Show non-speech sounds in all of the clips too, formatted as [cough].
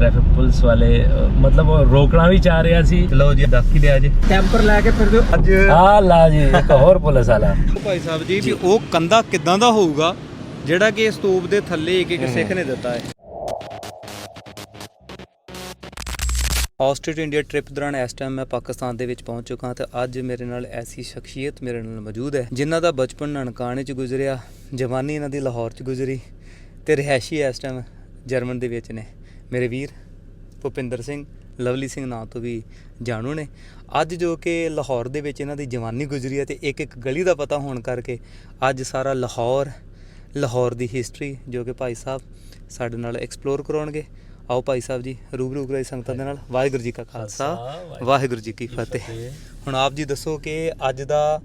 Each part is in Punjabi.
ਟ੍ਰੈਫਿਕ ਪੁਲਿਸ ਵਾਲੇ ਮਤਲਬ ਉਹ ਰੋਕਣਾ ਵੀ ਚਾਹ ਰਿਹਾ ਸੀ। ਲਓ ਜੀ ਦੱਸ ਹੀ ਲਿਆ ਜੀ? ਕੈਂਪਰ ਲੈ ਕੇ ਫਿਰਦੇ ਹੋ? ਅੱਜ ਆ ਲਾ ਜੀ ਇੱਕ ਹੋਰ ਪੁਲਿਸ ਵਾਲਾ। ਭਾਈ ਸਾਹਿਬ ਜੀ ਵੀ ਉਹ ਕੰਦਾ ਕਿਦਾਂ ਦਾ ਹੋਊਗਾ ਜਿਹੜਾ ਕਿ ਸਤੂਪ ਦੇ ਥੱਲੇ ਇੱਕ ਇੱਕ ਸਿੱਖ ਨੇ ਦਿੱਤਾ ਹੈ। ਆਸਟ੍ਰੇਟ ਇੰਡੀਆ ਟ੍ਰਿਪ ਦੌਰਾਨ ਇਸ ਟਾਈਮ ਮੈਂ ਪਾਕਿਸਤਾਨ ਦੇ ਵਿੱਚ ਪਹੁੰਚ ਚੁੱਕਾ ਹਾਂ ਤੇ ਅੱਜ ਮੇਰੇ ਨਾਲ ਐਸੀ ਸ਼ਖਸੀਅਤ ਮੇਰੇ ਨਾਲ ਮੌਜੂਦ ਹੈ ਜਿਨ੍ਹਾਂ ਦਾ ਬਚਪਨ ਨਨਕਾਣੇ 'ਚ ਗੁਜ਼ਰਿਆ ਜਵਾਨੀ ਇਹਨਾਂ ਦੀ ਲਾਹੌਰ 'ਚ ਗੁਜ਼ਰੀ ਤੇ ਰਿਹਾਇਸ਼ੀ ਇਸ ਟਾਈਮ ਜਰਮਨ ਦੇ ਵਿੱਚ ਨੇ। ਮੇਰੇ ਵੀਰ ਭੁਪਿੰਦਰ ਸਿੰਘ ਲਵਲੀ ਸਿੰਘ ਨਾਂ ਤੋਂ ਵੀ ਜਾਣੂ ਨੇ। ਅੱਜ ਜੋ ਕਿ ਲਾਹੌਰ ਦੇ ਵਿੱਚ ਇਹਨਾਂ ਦੀ ਜਵਾਨੀ ਗੁਜ਼ਰੀ ਹੈ ਤੇ ਇੱਕ ਇੱਕ ਗਲੀ ਦਾ ਪਤਾ ਹੋਣ ਕਰਕੇ ਅੱਜ ਸਾਰਾ ਲਾਹੌਰ ਲਾਹੌਰ ਦੀ ਹਿਸਟਰੀ ਜੋ ਕਿ ਭਾਈ ਸਾਹਿਬ ਸਾਡੇ ਨਾਲ ਐਕਸਪਲੋਰ ਕਰਾਉਣਗੇ। ਆਓ ਭਾਈ ਸਾਹਿਬ ਜੀ ਰੂਬਰੂ ਕਰਾਈ ਸੰਗਤਾਂ ਦੇ ਨਾਲ। ਵਾਹਿਗੁਰੂ ਜੀ ਕਾ ਖਾਲਸਾ ਵਾਹਿਗੁਰੂ ਜੀ ਕੀ ਫਤਿਹ। ਹੁਣ ਆਪ ਜੀ ਦੱਸੋ ਕਿ ਅੱਜ ਦਾ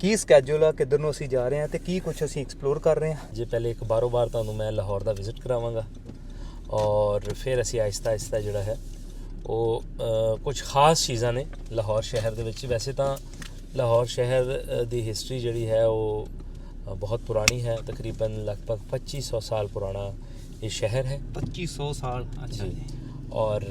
ਕੀ ਸਕੇਜੂਲ ਆ ਕਿੱਧਰ ਨੂੰ ਅਸੀਂ ਜਾ ਰਹੇ ਹਾਂ ਤੇ ਕੀ ਕੁਝ ਅਸੀਂ ਐਕਸਪਲੋਰ ਕਰ ਰਹੇ ਹਾਂ? ਜੇ ਪਹਿਲੇ ਇੱਕ ਬਾਰੋ ਬਾਰ ਤੁਹਾਨੂੰ ਮੈਂ ਲਾਹੌਰ ਦਾ ਵਿਜ਼ਿਟ ਕਰਾਵਾਂਗਾ। ਔਰ ਫਿਰ ਅਸੀਂ ਆਹਿਸਤਾ ਆਹਿਸਤਾ ਜਿਹੜਾ ਹੈ ਉਹ ਕੁਝ ਖਾਸ ਚੀਜ਼ਾਂ ਨੇ ਲਾਹੌਰ ਸ਼ਹਿਰ ਦੇ ਵਿੱਚ। ਵੈਸੇ ਤਾਂ ਲਾਹੌਰ ਸ਼ਹਿਰ ਦੀ ਹਿਸਟਰੀ ਜਿਹੜੀ ਹੈ ਉਹ ਬਹੁਤ ਪੁਰਾਣੀ ਹੈ। ਤਕਰੀਬਨ ਲਗਭਗ 2500 ਸਾਲ ਪੁਰਾਣਾ ਇਹ ਸ਼ਹਿਰ ਹੈ। 2500 ਸਾਲ ਜੀ। ਔਰ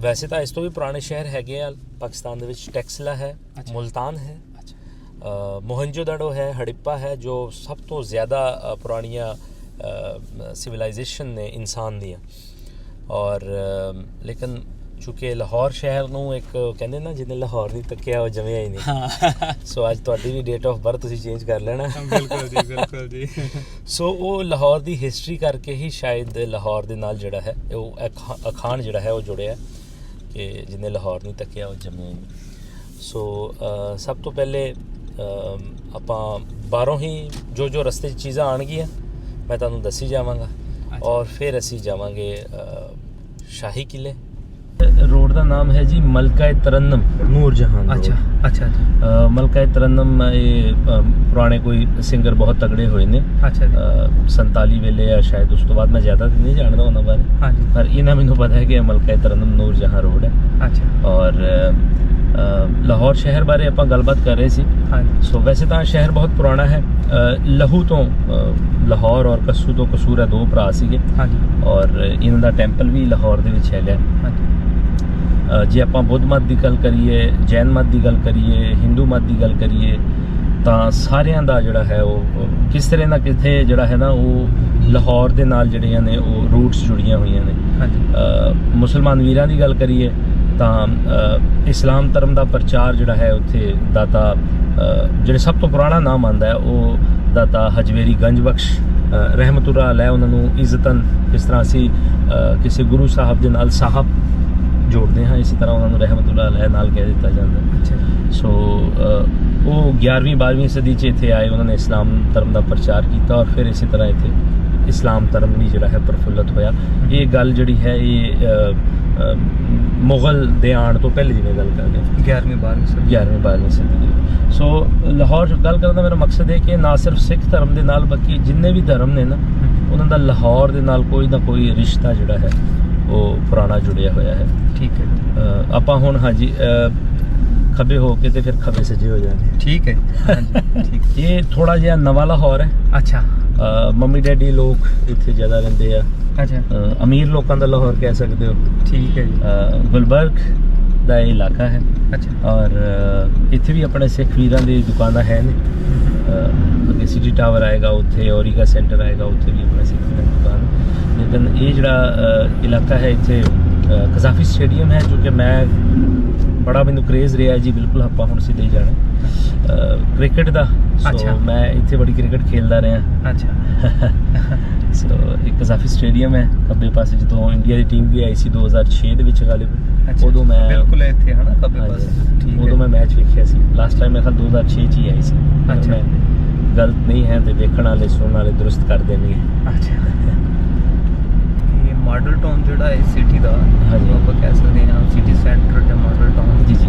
ਵੈਸੇ ਤਾਂ ਇਸ ਤੋਂ ਵੀ ਪੁਰਾਣੇ ਸ਼ਹਿਰ ਹੈਗੇ ਆ। ਪਾਕਿਸਤਾਨ ਦੇ ਵਿੱਚ ਟੈਕਸਲਾ ਹੈ ਅੱਛਾ। ਮੁਲਤਾਨ ਹੈ। ਅੱਛਾ। ਮੋਹਨਜੋਦੜੋ ਹੈ ਹੜਿੱਪਾ ਹੈ ਜੋ ਸਭ ਤੋਂ ਜ਼ਿਆਦਾ ਪੁਰਾਣੀਆਂ ਸਿਵਲਾਈਜੇਸ਼ਨ ਨੇ ਇਨਸਾਨ ਦੀਆਂ ਔਰ ਲੇਕਿਨ ਚੂੰਕਿ ਲਾਹੌਰ ਸ਼ਹਿਰ ਨੂੰ ਇੱਕ ਕਹਿੰਦੇ ਨਾ ਜਿਹਨੇ ਲਾਹੌਰ ਨਹੀਂ ਤੱਕਿਆ ਉਹ ਜਮਿਆ ਹੀ ਨਹੀਂ ਸੋ ਅੱਜ ਤੁਹਾਡੀ ਵੀ ਡੇਟ ਆਫ ਬਰਥ ਤੁਸੀਂ ਚੇਂਜ ਕਰ ਲੈਣਾ ਬਿਲਕੁਲ ਜੀ ਬਿਲਕੁਲ ਜੀ ਸੋ ਉਹ ਲਾਹੌਰ ਦੀ ਹਿਸਟਰੀ ਕਰਕੇ ਹੀ ਸ਼ਾਇਦ ਲਾਹੌਰ ਦੇ ਨਾਲ ਜਿਹੜਾ ਹੈ ਉਹ ਅਖਾ- ਅਖਾਣ ਜਿਹੜਾ ਹੈ ਉਹ ਜੁੜਿਆ ਕਿ ਜਿਹਨੇ ਲਾਹੌਰ ਨਹੀਂ ਤੱਕਿਆ ਉਹ ਜੰਮਿਆ ਹੀ ਨਹੀਂ ਸੋ ਸਭ ਤੋਂ ਪਹਿਲੇ ਆਪਾਂ ਬਾਹਰੋਂ ਹੀ ਜੋ ਜੋ ਰਸਤੇ 'ਚ ਚੀਜ਼ਾਂ ਆਣਗੀਆਂ ਮੈਂ ਤੁਹਾਨੂੰ ਦੱਸੀ ਜਾਵਾਂਗਾ। ਔਰ ਫਿਰ ਅਸੀਂ ਜਾਵਾਂਗੇ ਸ਼ਾਹੀ ਕਿਲੇ ਰੋਡ ਦਾ ਨਾਮ ਹੈ ਜੀ ਮਲਕਾ ਤਰਨਮ ਨੂਰ ਜਹਾਨ ਅੱਛਾ ਅੱਛਾ ਜੀ। ਮਲਕਾ ਤਰਨਮ ਇਹ ਪੁਰਾਣੇ ਕੋਈ ਸਿੰਗਰ ਬਹੁਤ ਤਗੜੇ ਹੋਏ ਨੇ। ਅੱਛਾ ਜੀ। ਅ, 47 ਵੇਲੇ ਆ ਸ਼ਾਇਦ ਉਸ ਤੋਂ ਬਾਅਦ ਮੈਂ ਜ਼ਿਆਦਾ ਨਹੀਂ ਜਾਣਦਾ ਉਹਨਾਂ ਬਾਰੇ। ਹਾਂਜੀ। ਪਰ ਇਹਨਾਂ ਮੈਨੂੰ ਪਤਾ ਹੈ ਕਿ ਮਲਕਾ ਤਰਨਮ ਨੂਰ ਜਹਾਂ ਰੋਡ ਹੈ। ਅੱਛਾ। ਔਰ ਲਾਹੌਰ ਸ਼ਹਿਰ ਬਾਰੇ ਆਪਾਂ ਗੱਲਬਾਤ ਕਰ ਰਹੇ ਸੀ। ਹਾਂਜੀ। ਸੋ ਵੈਸੇ ਤਾਂ ਸ਼ਹਿਰ ਬਹੁਤ ਪੁਰਾਣਾ ਹੈ। ਲਹੂ ਤੋਂ ਲਾਹੌਰ ਔਰ ਕਸੂ ਤੋਂ ਕਸੂਰ ਹੈ ਦੋ ਭਰਾ ਸੀਗੇ। ਹਾਂਜੀ। ਔਰ ਇਹਨਾਂ ਦਾ ਟੈਂਪਲ ਵੀ ਲਾਹੌਰ ਦੇ ਵਿੱਚ ਹੈਗਾ। ਹਾਂਜੀ। ਜੇ ਆਪਾਂ ਬੁੱਧ ਮਤ ਦੀ ਗੱਲ ਕਰੀਏ ਜੈਨ ਮਤ ਦੀ ਗੱਲ ਕਰੀਏ ਹਿੰਦੂ ਮਤ ਦੀ ਗੱਲ ਕਰੀਏ ਤਾਂ ਸਾਰਿਆਂ ਦਾ ਜਿਹੜਾ ਹੈ ਉਹ ਕਿਸ ਤਰ੍ਹਾਂ ਨਾ ਕਿਥੇ ਜਿਹੜਾ ਹੈ ਨਾ ਉਹ ਲਾਹੌਰ ਦੇ ਨਾਲ ਜਿਹੜੀਆਂ ਨੇ ਉਹ ਰੂਟਸ ਜੁੜੀਆਂ ਹੋਈਆਂ ਨੇ। ਹਾਂਜੀ। ਮੁਸਲਮਾਨ ਵੀਰਾਂ ਦੀ ਗੱਲ ਕਰੀਏ ਤਾਂ ਇਸਲਾਮ ਧਰਮ ਦਾ ਪ੍ਰਚਾਰ ਜਿਹੜਾ ਹੈ ਉੱਥੇ ਦਾਤਾ ਜਿਹੜੇ ਸਭ ਤੋਂ ਪੁਰਾਣਾ ਨਾਮ ਆਂਦਾ ਹੈ ਉਹ ਦਾਤਾ ਹਜਵੇਰੀ ਗੰਜਬਖਸ਼ ਰਹਿਮਤੁਲਾ ਲੈ ਉਹਨਾਂ ਨੂੰ ਇੱਜ਼ਤਨ। ਇਸ ਤਰ੍ਹਾਂ ਸੀ ਕਿਸੇ ਗੁਰੂ ਸਾਹਿਬ ਦੇ ਨਾਲ ਸਾਹਿਬ ਜੋੜਦੇ ਹਾਂ ਇਸੇ ਤਰ੍ਹਾਂ ਉਹਨਾਂ ਨੂੰ ਰਹਿਮਤੁਲਾ ਲੈ ਨਾਲ ਕਹਿ ਦਿੱਤਾ ਜਾਂਦਾ ਅੱਛਾ ਸੋ ਉਹ 11ਵੀਂ 12ਵੀਂ ਸਦੀ 'ਚ ਇੱਥੇ ਆਏ ਉਹਨਾਂ ਨੇ ਇਸਲਾਮ ਧਰਮ ਦਾ ਪ੍ਰਚਾਰ ਕੀਤਾ ਔਰ ਫਿਰ ਇਸੇ ਤਰ੍ਹਾਂ ਇੱਥੇ ਇਸਲਾਮ ਧਰਮ ਵੀ ਜਿਹੜਾ ਹੈ ਪ੍ਰਫੁੱਲਤ ਹੋਇਆ। ਇਹ ਗੱਲ ਜਿਹੜੀ ਹੈ ਇਹ ਮੁਗਲ ਦੇ ਆਉਣ ਤੋਂ ਪਹਿਲੇ ਜਿਵੇਂ ਗੱਲ ਕਰਦੇ ਹਾਂ। 11ਵੀਂ 12ਵੀਂ ਸਦੀ। 11ਵੀਂ 12ਵੀਂ ਸਦੀ ਦੀ। ਸੋ ਲਾਹੌਰ ਗੱਲ ਕਰਨ ਦਾ ਮੇਰਾ ਮਕਸਦ ਹੈ ਕਿ ਨਾ ਸਿਰਫ ਸਿੱਖ ਧਰਮ ਦੇ ਨਾਲ ਬਾਕੀ ਜਿੰਨੇ ਵੀ ਧਰਮ ਨੇ ਨਾ ਉਹਨਾਂ ਦਾ ਲਾਹੌਰ ਦੇ ਨਾਲ ਕੋਈ ਨਾ ਕੋਈ ਰਿਸ਼ਤਾ ਜਿਹੜਾ ਹੈ ਉਹ ਪੁਰਾਣਾ ਜੁੜਿਆ ਹੋਇਆ ਹੈ। ਠੀਕ ਹੈ। ਆਪਾਂ ਹੁਣ ਹਾਂਜੀ ਖੱਬੇ ਹੋ ਕੇ ਤੇ ਫਿਰ ਖੱਬੇ ਸੱਜੇ ਹੋ ਜਾਵਾਂਗੇ ਠੀਕ ਹੈ ਹਾਂਜੀ ਠੀਕ ਇਹ ਥੋੜਾ ਜਿਹਾ ਨਵਾਂ ਲਾਹੌਰ ਹੈ। ਅੱਛਾ। ਮੰਮੀ ਡੈਡੀ ਲੋਕ ਇੱਥੇ ਜ਼ਿਆਦਾ ਰਹਿੰਦੇ ਆ। ਅੱਛਾ। ਅਮੀਰ ਲੋਕਾਂ ਦਾ ਲਾਹੌਰ ਕਹਿ ਸਕਦੇ ਹੋ। ਠੀਕ ਹੈ ਜੀ। ਗੁਲਬਰਗ ਦਾ ਇਹ ਇਲਾਕਾ ਹੈ। ਅੱਛਾ। ਔਰ ਇੱਥੇ ਵੀ ਆਪਣੇ ਸਿੱਖ ਵੀਰਾਂ ਦੀ ਦੁਕਾਨਾਂ ਹੈ ਨੇ। ਅੱਗੇ ਸਿਟੀ ਟਾਵਰ ਆਏਗਾ ਉੱਥੇ ਔਰੀਗਾ ਸੈਂਟਰ ਆਏਗਾ ਉੱਥੇ ਵੀ ਆਪਣੇ ਸਿੱਖ ਵੀਰਾਂ ਦੀ ਦੁਕਾਨ। ਲੇਕਿਨ ਇਹ ਜਿਹੜਾ ਇਲਾਕਾ ਹੈ ਇੱਥੇ ਕਜ਼ਾਫੀ ਸਟੇਡੀਅਮ ਹੈ ਜੋ ਕਿ ਮੈਂ ਬੜਾ ਮੈਨੂੰ ਕ੍ਰੇਜ਼ ਰਿਹਾ ਜੀ ਬਿਲਕੁਲ ਆਪਾਂ ਹੁਣ ਸਿੱਧੇ ਜਾਣਾ। ਕ੍ਰਿਕਟ ਦਾ। ਸੋ ਮੈਂ ਇੱਥੇ ਬੜੀ ਕ੍ਰਿਕਟ ਖੇਡਦਾ ਰਿਹਾ। ਅੱਛਾ। [laughs] ਸੋ ਇੱਕ ਕਜ਼ਾਫੀ ਸਟੇਡੀਅਮ ਹੈ ਖੱਬੇ ਪਾਸੇ ਜਦੋਂ ਇੰਡੀਆ ਦੀ ਟੀਮ ਵੀ ਆਈ ਸੀ 2006 ਦੇ ਵਿੱਚ ਗਾਲਿਬ ਉਦੋਂ ਮੈਂ ਬਿਲਕੁਲ ਇੱਥੇ ਹਨਾ ਹਾਂਜੀ, ਪਾਸੇ। ਠੀਕ ਉਦੋਂ ਮੈਂ ਮੈਚ ਵੇਖਿਆ ਸੀ। ਲਾਸਟ ਟਾਈਮ ਮੈਂ ਖਿਆਲ 2006 ਚ ਹੀ ਆਈ ਸੀ। ਅੱਛਾ। ਗਲਤ ਨਹੀਂ ਹੈ ਤੇ ਵੇਖਣ ਵਾਲੇ ਸੁਣਨ ਵਾਲੇ ਦਰੁਸਤ ਕਰ ਦੇਣਗੇ। ਅੱਛਾ। ਮਾਡਲ ਟਾਊਨ ਜਿਹੜਾ ਹੈ ਸਿਟੀ ਦਾ ਹਾਂਜੀ। ਆਪਾਂ ਕਹਿ ਸਕਦੇ ਹਾਂ ਸਿਟੀ ਸੈਂਟਰ ਜਾਂ ਮਾਡਲ ਟਾਊਨ। ਜੀ ਜੀ।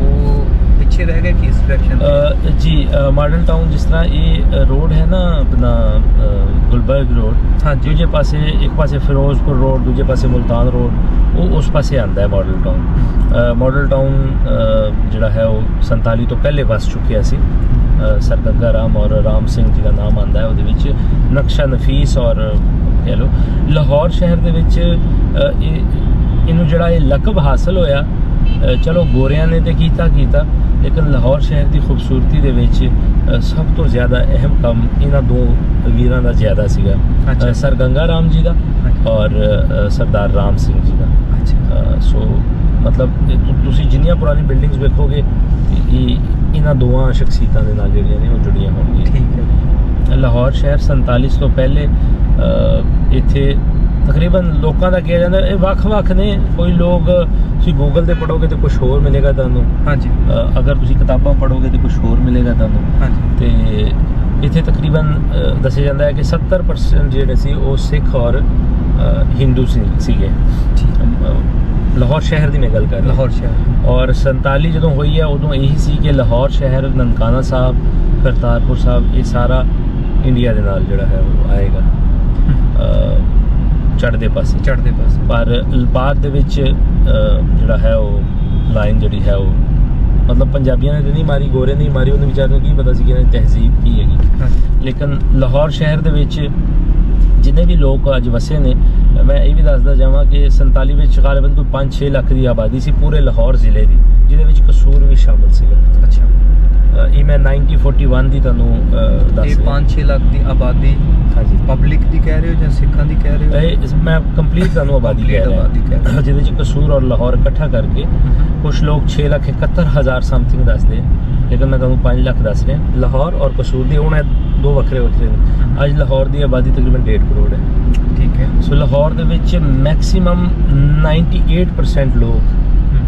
ਉਹ ਪਿੱਛੇ ਰਹਿ ਗਿਆ ਕਿਸ ਡਾਇਰੈਕਸ਼ਨ ਜੀ ਮਾਡਲ ਟਾਊਨ ਜਿਸ ਤਰ੍ਹਾਂ ਇਹ ਰੋਡ ਹੈ ਨਾ ਆਪਣਾ ਗੁਲਬਰਗ ਰੋਡ ਹਾਂਜੀ। ਦੂਜੇ ਪਾਸੇ ਇੱਕ ਪਾਸੇ ਫਿਰੋਜ਼ਪੁਰ ਰੋਡ ਦੂਜੇ ਪਾਸੇ ਮੁਲਤਾਨ ਰੋਡ ਉਹ ਉਸ ਪਾਸੇ ਆਂਦਾ ਹੈ ਮਾਡਲ ਟਾਊਨ। ਮਾਡਲ ਟਾਊਨ ਜਿਹੜਾ ਹੈ ਉਹ 47 ਤੋਂ ਪਹਿਲੇ ਵਸ ਚੁੱਕਿਆ ਸੀ। ਸਰ ਗੰਗਾ ਰਾਮ ਔਰ ਰਾਮ ਸਿੰਘ ਜੀ ਦਾ ਨਾਮ ਆਂਦਾ ਹੈ ਉਹਦੇ ਵਿੱਚ ਨਕਸ਼ਾ ਨਫੀਸ ਔਰ ਕਹਿ ਲਓ ਲਾਹੌਰ ਸ਼ਹਿਰ ਦੇ ਵਿੱਚ ਇਹਨੂੰ ਜਿਹੜਾ ਇਹ ਲਕਬ ਹਾਸਲ ਹੋਇਆ ਚਲੋ ਗੋਰਿਆਂ ਨੇ ਤੇ ਕੀਤਾ ਕੀਤਾ ਲੇਕਿਨ ਲਾਹੌਰ ਸ਼ਹਿਰ ਦੀ ਖੂਬਸੂਰਤੀ ਦੇ ਵਿੱਚ ਸਭ ਤੋਂ ਜ਼ਿਆਦਾ ਅਹਿਮ ਕੰਮ ਇਹਨਾਂ ਦੋ ਵੀਰਾਂ ਦਾ ਜ਼ਿਆਦਾ ਸੀਗਾ ਸਰ ਗੰਗਾ ਰਾਮ ਜੀ ਦਾ। ਔਰ ਸਰਦਾਰ ਰਾਮ ਸਿੰਘ ਜੀ ਦਾ। ਅੱਛਾ। ਸੋ ਮਤਲਬ ਤੁਸੀਂ ਜਿੰਨੀਆਂ ਪੁਰਾਣੀ ਬਿਲਡਿੰਗਸ ਵੇਖੋਗੇ ਇਹ ਇਹਨਾਂ ਦੋਵਾਂ ਸ਼ਖਸੀਅਤਾਂ ਦੇ ਨਾਲ ਜਿਹੜੀਆਂ ਨੇ ਉਹ ਜੁੜੀਆਂ ਹੋਣਗੀਆਂ। ਠੀਕ ਹੈ ਲਾਹੌਰ ਸ਼ਹਿਰ 47 ਤੋਂ ਪਹਿਲੇ ਇੱਥੇ ਤਕਰੀਬਨ ਲੋਕਾਂ ਦਾ ਕਿਹਾ ਜਾਂਦਾ ਇਹ ਵੱਖ-ਵੱਖ ਨੇ। ਕੋਈ ਲੋਕ ਤੁਸੀਂ ਗੂਗਲ ਤੇ ਪੜੋਗੇ ਤੇ ਕੁਝ ਹੋਰ ਮਿਲੇਗਾ ਤੁਹਾਨੂੰ। ਹਾਂਜੀ। ਅਗਰ ਤੁਸੀਂ ਕਿਤਾਬਾਂ ਪੜੋਗੇ ਤੇ ਕੁਝ ਹੋਰ ਮਿਲੇਗਾ ਤੁਹਾਨੂੰ। ਹਾਂਜੀ। ਤੇ ਇੱਥੇ ਤਕਰੀਬਨ ਦੱਸਿਆ ਜਾਂਦਾ ਹੈ ਕਿ 70% ਜਿਹੜੇ ਸੀ ਉਹ ਸਿੱਖ ਔਰ ਹਿੰਦੂ ਸੀ ਸੀਗੇ। ਠੀਕ ਲਾਹੌਰ ਸ਼ਹਿਰ ਦੀ ਮੈਂ ਗੱਲ ਕਰ ਰਿਹਾ। ਲਾਹੌਰ ਸ਼ਹਿਰ। ਔਰ 47 ਜਦੋਂ ਹੋਈ ਹੈ ਉਦੋਂ ਇਹੀ ਸੀ ਕਿ ਲਾਹੌਰ ਸ਼ਹਿਰ ਨਨਕਾਣਾ ਸਾਹਿਬ ਕਰਤਾਰਪੁਰ ਸਾਹਿਬ ਇਹ ਸਾਰਾ ਇੰਡੀਆ ਦੇ ਨਾਲ ਜਿਹੜਾ ਹੈ ਉਹ ਆਏਗਾ। ਚੜ੍ਹਦੇ ਪਾਸੇ। ਚੜ੍ਹਦੇ ਪਾਸੇ। ਪਰ ਬਾਅਦ ਦੇ ਵਿੱਚ ਜਿਹੜਾ ਹੈ ਉਹ ਲਾਈਨ ਜਿਹੜੀ ਹੈ ਉਹ ਮਤਲਬ ਪੰਜਾਬੀਆਂ ਨੇ ਨਹੀਂ ਮਾਰੀ ਗੋਰੇ ਨੇ ਹੀ ਮਾਰੀ ਉਹਨੂੰ ਵਿਚਾਰ ਨੂੰ ਕੀ ਪਤਾ ਸੀ ਕਿ ਇਹਨਾਂ ਦੀ ਤਹਿਜ਼ੀਬ ਕੀ ਹੈਗੀ। ਲੇਕਿਨ ਲਾਹੌਰ ਸ਼ਹਿਰ ਦੇ ਵਿੱਚ ਜਿੰਨੇ ਵੀ ਲੋਕ ਅੱਜ ਵਸੇ ਨੇ ਮੈਂ ਇਹ ਵੀ ਦੱਸਦਾ ਜਾਵਾਂ ਕਿ 47 ਵਿੱਚ ਗਾਲਿਬਨ ਕੋਈ 5-6 ਲੱਖ ਦੀ ਆਬਾਦੀ ਸੀ ਪੂਰੇ ਲਾਹੌਰ ਜ਼ਿਲ੍ਹੇ ਦੀ ਜਿਹਦੇ ਵਿੱਚ ਕਸੂਰ ਵੀ ਸ਼ਾਮਲ ਸੀਗਾ। ਅੱਛਾ। ਇਹ ਮੈਂ 1941 ਦੀ ਤੁਹਾਨੂੰ ਦੱਸ ਇਹ ਰਿਹਾ। 5-6 ਲੱਖ ਦੀ ਆਬਾਦੀ ਹਾਂਜੀ। ਪਬਲਿਕ ਦੀ ਕਹਿ ਰਹੇ ਹੋ ਜਾਂ ਸਿੱਖਾਂ ਦੀ ਕਹਿ ਰਹੇ ਹੋ? ਇਹ ਮੈਂ ਕੰਪਲੀਟ ਤੁਹਾਨੂੰ ਆਬਾਦੀ ਕਹਿ ਰਿਹਾ। ਜਿਹਦੇ ਵਿੱਚ ਕਸੂਰ ਔਰ ਲਾਹੌਰ ਇਕੱਠਾ ਕਰਕੇ ਕੁਝ ਲੋਕ 6 ਲੱਖ 71 ਹਜ਼ਾਰ ਸਮਥਿੰਗ ਦੱਸਦੇ। ਆ, ਲੇਕਿਨ ਮੈਂ ਤੁਹਾਨੂੰ 5 ਲੱਖ ਦੱਸ ਰਿਹਾ ਲਾਹੌਰ ਔਰ ਕਸੂਰ ਦੀ ਹੁਣ ਇਹ ਦੋ ਵੱਖਰੇ ਵੱਖਰੇ ਨੇ। ਅੱਜ ਲਾਹੌਰ ਦੀ ਆਬਾਦੀ ਤਕਰੀਬਨ 1.5 ਕਰੋੜ ਹੈ। ਠੀਕ ਹੈ। ਸੋ ਲਾਹੌਰ ਦੇ ਵਿੱਚ ਮੈਕਸਿਮਮ 98% ਲੋਕ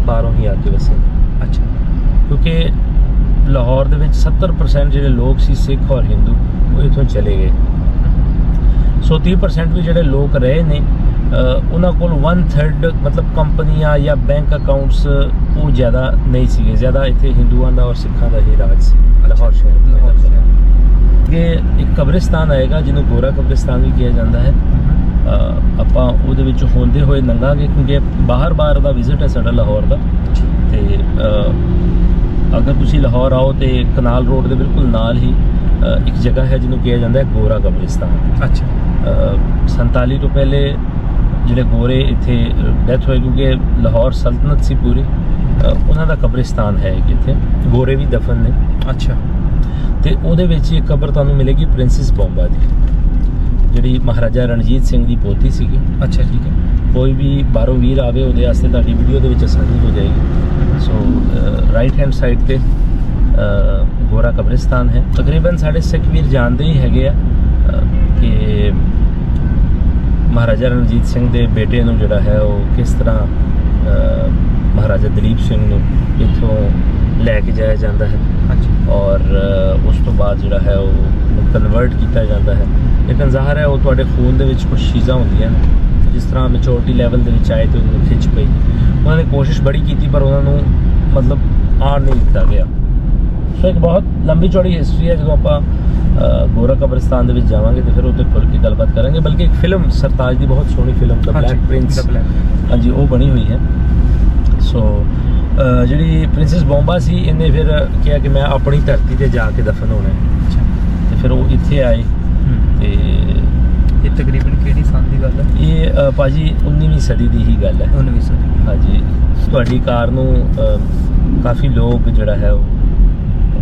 ਬਾਹਰੋਂ ਹੀ ਆ ਕੇ ਵਸੇ। ਅੱਛਾ। ਕਿਉਂਕਿ ਲਾਹੌਰ ਦੇ ਵਿੱਚ 70% ਜਿਹੜੇ ਲੋਕ ਸੀ ਸਿੱਖ ਔਰ ਹਿੰਦੂ ਉਹ ਇਥੋਂ ਚਲੇ ਗਏ। ਸੋ 30% ਵੀ ਜਿਹੜੇ ਲੋਕ ਰਹੇ ਨੇ ਉਹਨਾਂ ਕੋਲ 1/3 ਮਤਲਬ ਕੰਪਨੀਆਂ ਜਾਂ ਬੈਂਕ ਅਕਾਊਂਟਸ ਉਹ ਜ਼ਿਆਦਾ ਨਹੀਂ ਸੀਗੇ। ਜ਼ਿਆਦਾ ਇੱਥੇ ਹਿੰਦੂਆਂ ਦਾ ਔਰ ਸਿੱਖਾਂ ਦਾ ਹੀ ਰਾਜ ਸੀ ਲਾਹੌਰ ਸ਼ਹਿਰ ਦੀ ਇਹ ਇੱਕ ਕਬਰਿਸਤਾਨ ਆਏਗਾ ਜਿਹਨੂੰ ਗੋਰਾ ਕਬਰਿਸਤਾਨ ਵੀ ਕਿਹਾ ਜਾਂਦਾ ਹੈ। ਆਪਾਂ ਉਹਦੇ ਵਿੱਚ ਹੁੰਦੇ ਹੋਏ ਲੰਘਾਂਗੇ ਕਿਉਂਕਿ ਬਾਹਰ ਬਾਹਰ ਦਾ ਵਿਜ਼ਿਟ ਹੈ ਸਾਡਾ ਲਾਹੌਰ ਦਾ। ਤੇ ਅਗਰ ਤੁਸੀਂ ਲਾਹੌਰ ਆਓ ਤੇ ਕਨਾਲ ਰੋਡ ਦੇ ਬਿਲਕੁਲ ਨਾਲ ਹੀ ਇੱਕ ਜਗ੍ਹਾ ਹੈ ਜਿਹਨੂੰ ਕਿਹਾ ਜਾਂਦਾ ਹੈ ਗੋਰਾ ਕਬਰਿਸਤਾਨ। ਅੱਛਾ। ਅ, 47 ਤੋਂ ਪਹਿਲੇ ਜਿਹੜੇ ਗੋਰੇ ਇੱਥੇ ਡੈਥ ਹੋਈ ਕਿਉਂਕਿ ਲਾਹੌਰ ਸਲਤਨਤ ਸੀ ਪੂਰੀ ਉਹਨਾਂ ਦਾ ਕਬਰਿਸਤਾਨ ਹੈ ਇੱਥੇ ਗੋਰੇ ਵੀ ਦਫਨ ਨੇ। ਅੱਛਾ। ਤੇ ਉਹਦੇ ਵਿੱਚ ਇੱਕ ਕਬਰ ਤੁਹਾਨੂੰ ਮਿਲੇਗੀ ਪ੍ਰਿੰਸੈਸ ਬੌਂਬਾ ਦੀ ਜਿਹੜੀ ਮਹਾਰਾਜਾ ਰਣਜੀਤ ਸਿੰਘ ਦੀ ਪੋਤੀ ਸੀਗੀ। ਅੱਛਾ ਠੀਕ ਹੈ? ਕੋਈ ਵੀ ਬਾਹਰੋਂ ਵੀਰ ਆਵੇ ਉਹਦੇ ਵਾਸਤੇ ਤੁਹਾਡੀ ਵੀਡੀਓ ਦੇ ਵਿੱਚ ਆਸਾਨੀ ਹੋ ਜਾਏਗੀ। ਸੋ ਰਾਈਟ ਹੈਂਡ ਸਾਈਡ ਤੇ ਗੋਰਾ ਕਬਰਿਸਤਾਨ ਹੈ। ਤਕਰੀਬਨ ਸਾਡੇ ਸਿੱਖ ਵੀਰ ਜਾਣਦੇ ਹੀ ਹੈਗੇ ਆ ਕਿ ਮਹਾਰਾਜਾ ਰਣਜੀਤ ਸਿੰਘ ਦੇ ਬੇਟੇ ਨੂੰ ਜਿਹੜਾ ਹੈ ਉਹ ਕਿਸ ਤਰ੍ਹਾਂ ਮਹਾਰਾਜਾ ਦਲੀਪ ਸਿੰਘ ਨੂੰ ਇੱਥੋਂ ਲੈ ਕੇ ਜਾਇਆ ਜਾਂਦਾ ਹੈ। ਹਾਂਜੀ। ਔਰ ਉਸ ਤੋਂ ਬਾਅਦ ਜਿਹੜਾ ਹੈ ਉਹ ਕਨਵਰਟ ਕੀਤਾ ਜਾਂਦਾ ਹੈ। ਲੇਕਿਨ ਜ਼ਾਹਰ ਹੈ ਉਹ ਤੁਹਾਡੇ ਖੂਨ ਦੇ ਵਿੱਚ ਕੁਝ ਚੀਜ਼ਾਂ ਹੁੰਦੀਆਂ ਨੇ। ਜਿਸ ਤਰ੍ਹਾਂ ਮੈਚੋਰਿਟੀ ਲੈਵਲ ਦੇ ਵਿੱਚ ਆਏ ਤੇ ਉਹਨੂੰ ਖਿੱਚ ਪਈ। ਉਹਨਾਂ ਨੇ ਕੋਸ਼ਿਸ਼ ਬੜੀ ਕੀਤੀ ਪਰ ਉਹਨਾਂ ਨੂੰ ਮਤਲਬ ਆਣ ਨਹੀਂ ਦਿੱਤਾ ਗਿਆ। ਸੋ ਇੱਕ ਬਹੁਤ ਲੰਬੀ ਚੌੜੀ ਹਿਸਟਰੀ ਹੈ ਜਦੋਂ ਆਪਾਂ ਗੋਰਾ ਕਬਰਿਸਤਾਨ ਦੇ ਵਿੱਚ ਜਾਵਾਂਗੇ ਤੇ ਫਿਰ ਉੱਤੇ ਖੁੱਲ ਕੇ ਗੱਲਬਾਤ ਕਰਾਂਗੇ ਬਲਕਿ ਇੱਕ ਫਿਲਮ ਸਰਤਾਜ ਦੀ ਬਹੁਤ ਸੋਹਣੀ ਫਿਲਮ ਦਾ ਬਲੈਕ ਪ੍ਰਿੰਸ ਹਾਂਜੀ ਉਹ ਬਣੀ ਹੋਈ ਹੈ। ਸੋ ਜਿਹੜੀ ਪ੍ਰਿੰਸੈਸ ਬੌਂਬਾ ਸੀ ਇਹਨੇ ਫਿਰ ਕਿਹਾ ਕਿ ਮੈਂ ਆਪਣੀ ਧਰਤੀ ਤੇ ਜਾ ਕੇ ਦਫਨ ਹੋਣਾ ਹੈ। ਅੱਛਾ। ਤੇ ਫਿਰ ਉਹ ਇੱਥੇ ਆਏ। ਤੇ ਇਹ ਤਕਰੀਬਨ ਕਿਹੜੀ ਸਾਲ ਦੀ ਗੱਲ ਹੈ? ਇਹ ਭਾਜੀ 19ਵੀਂ ਸਦੀ ਦੀ ਹੀ ਗੱਲ ਹੈ। 19ਵੀਂ ਸਦੀ ਹਾਂਜੀ। ਤੁਹਾਡੀ ਕਾਰ ਨੂੰ ਕਾਫੀ ਲੋਕ ਜਿਹੜਾ ਹੈ ਉਹ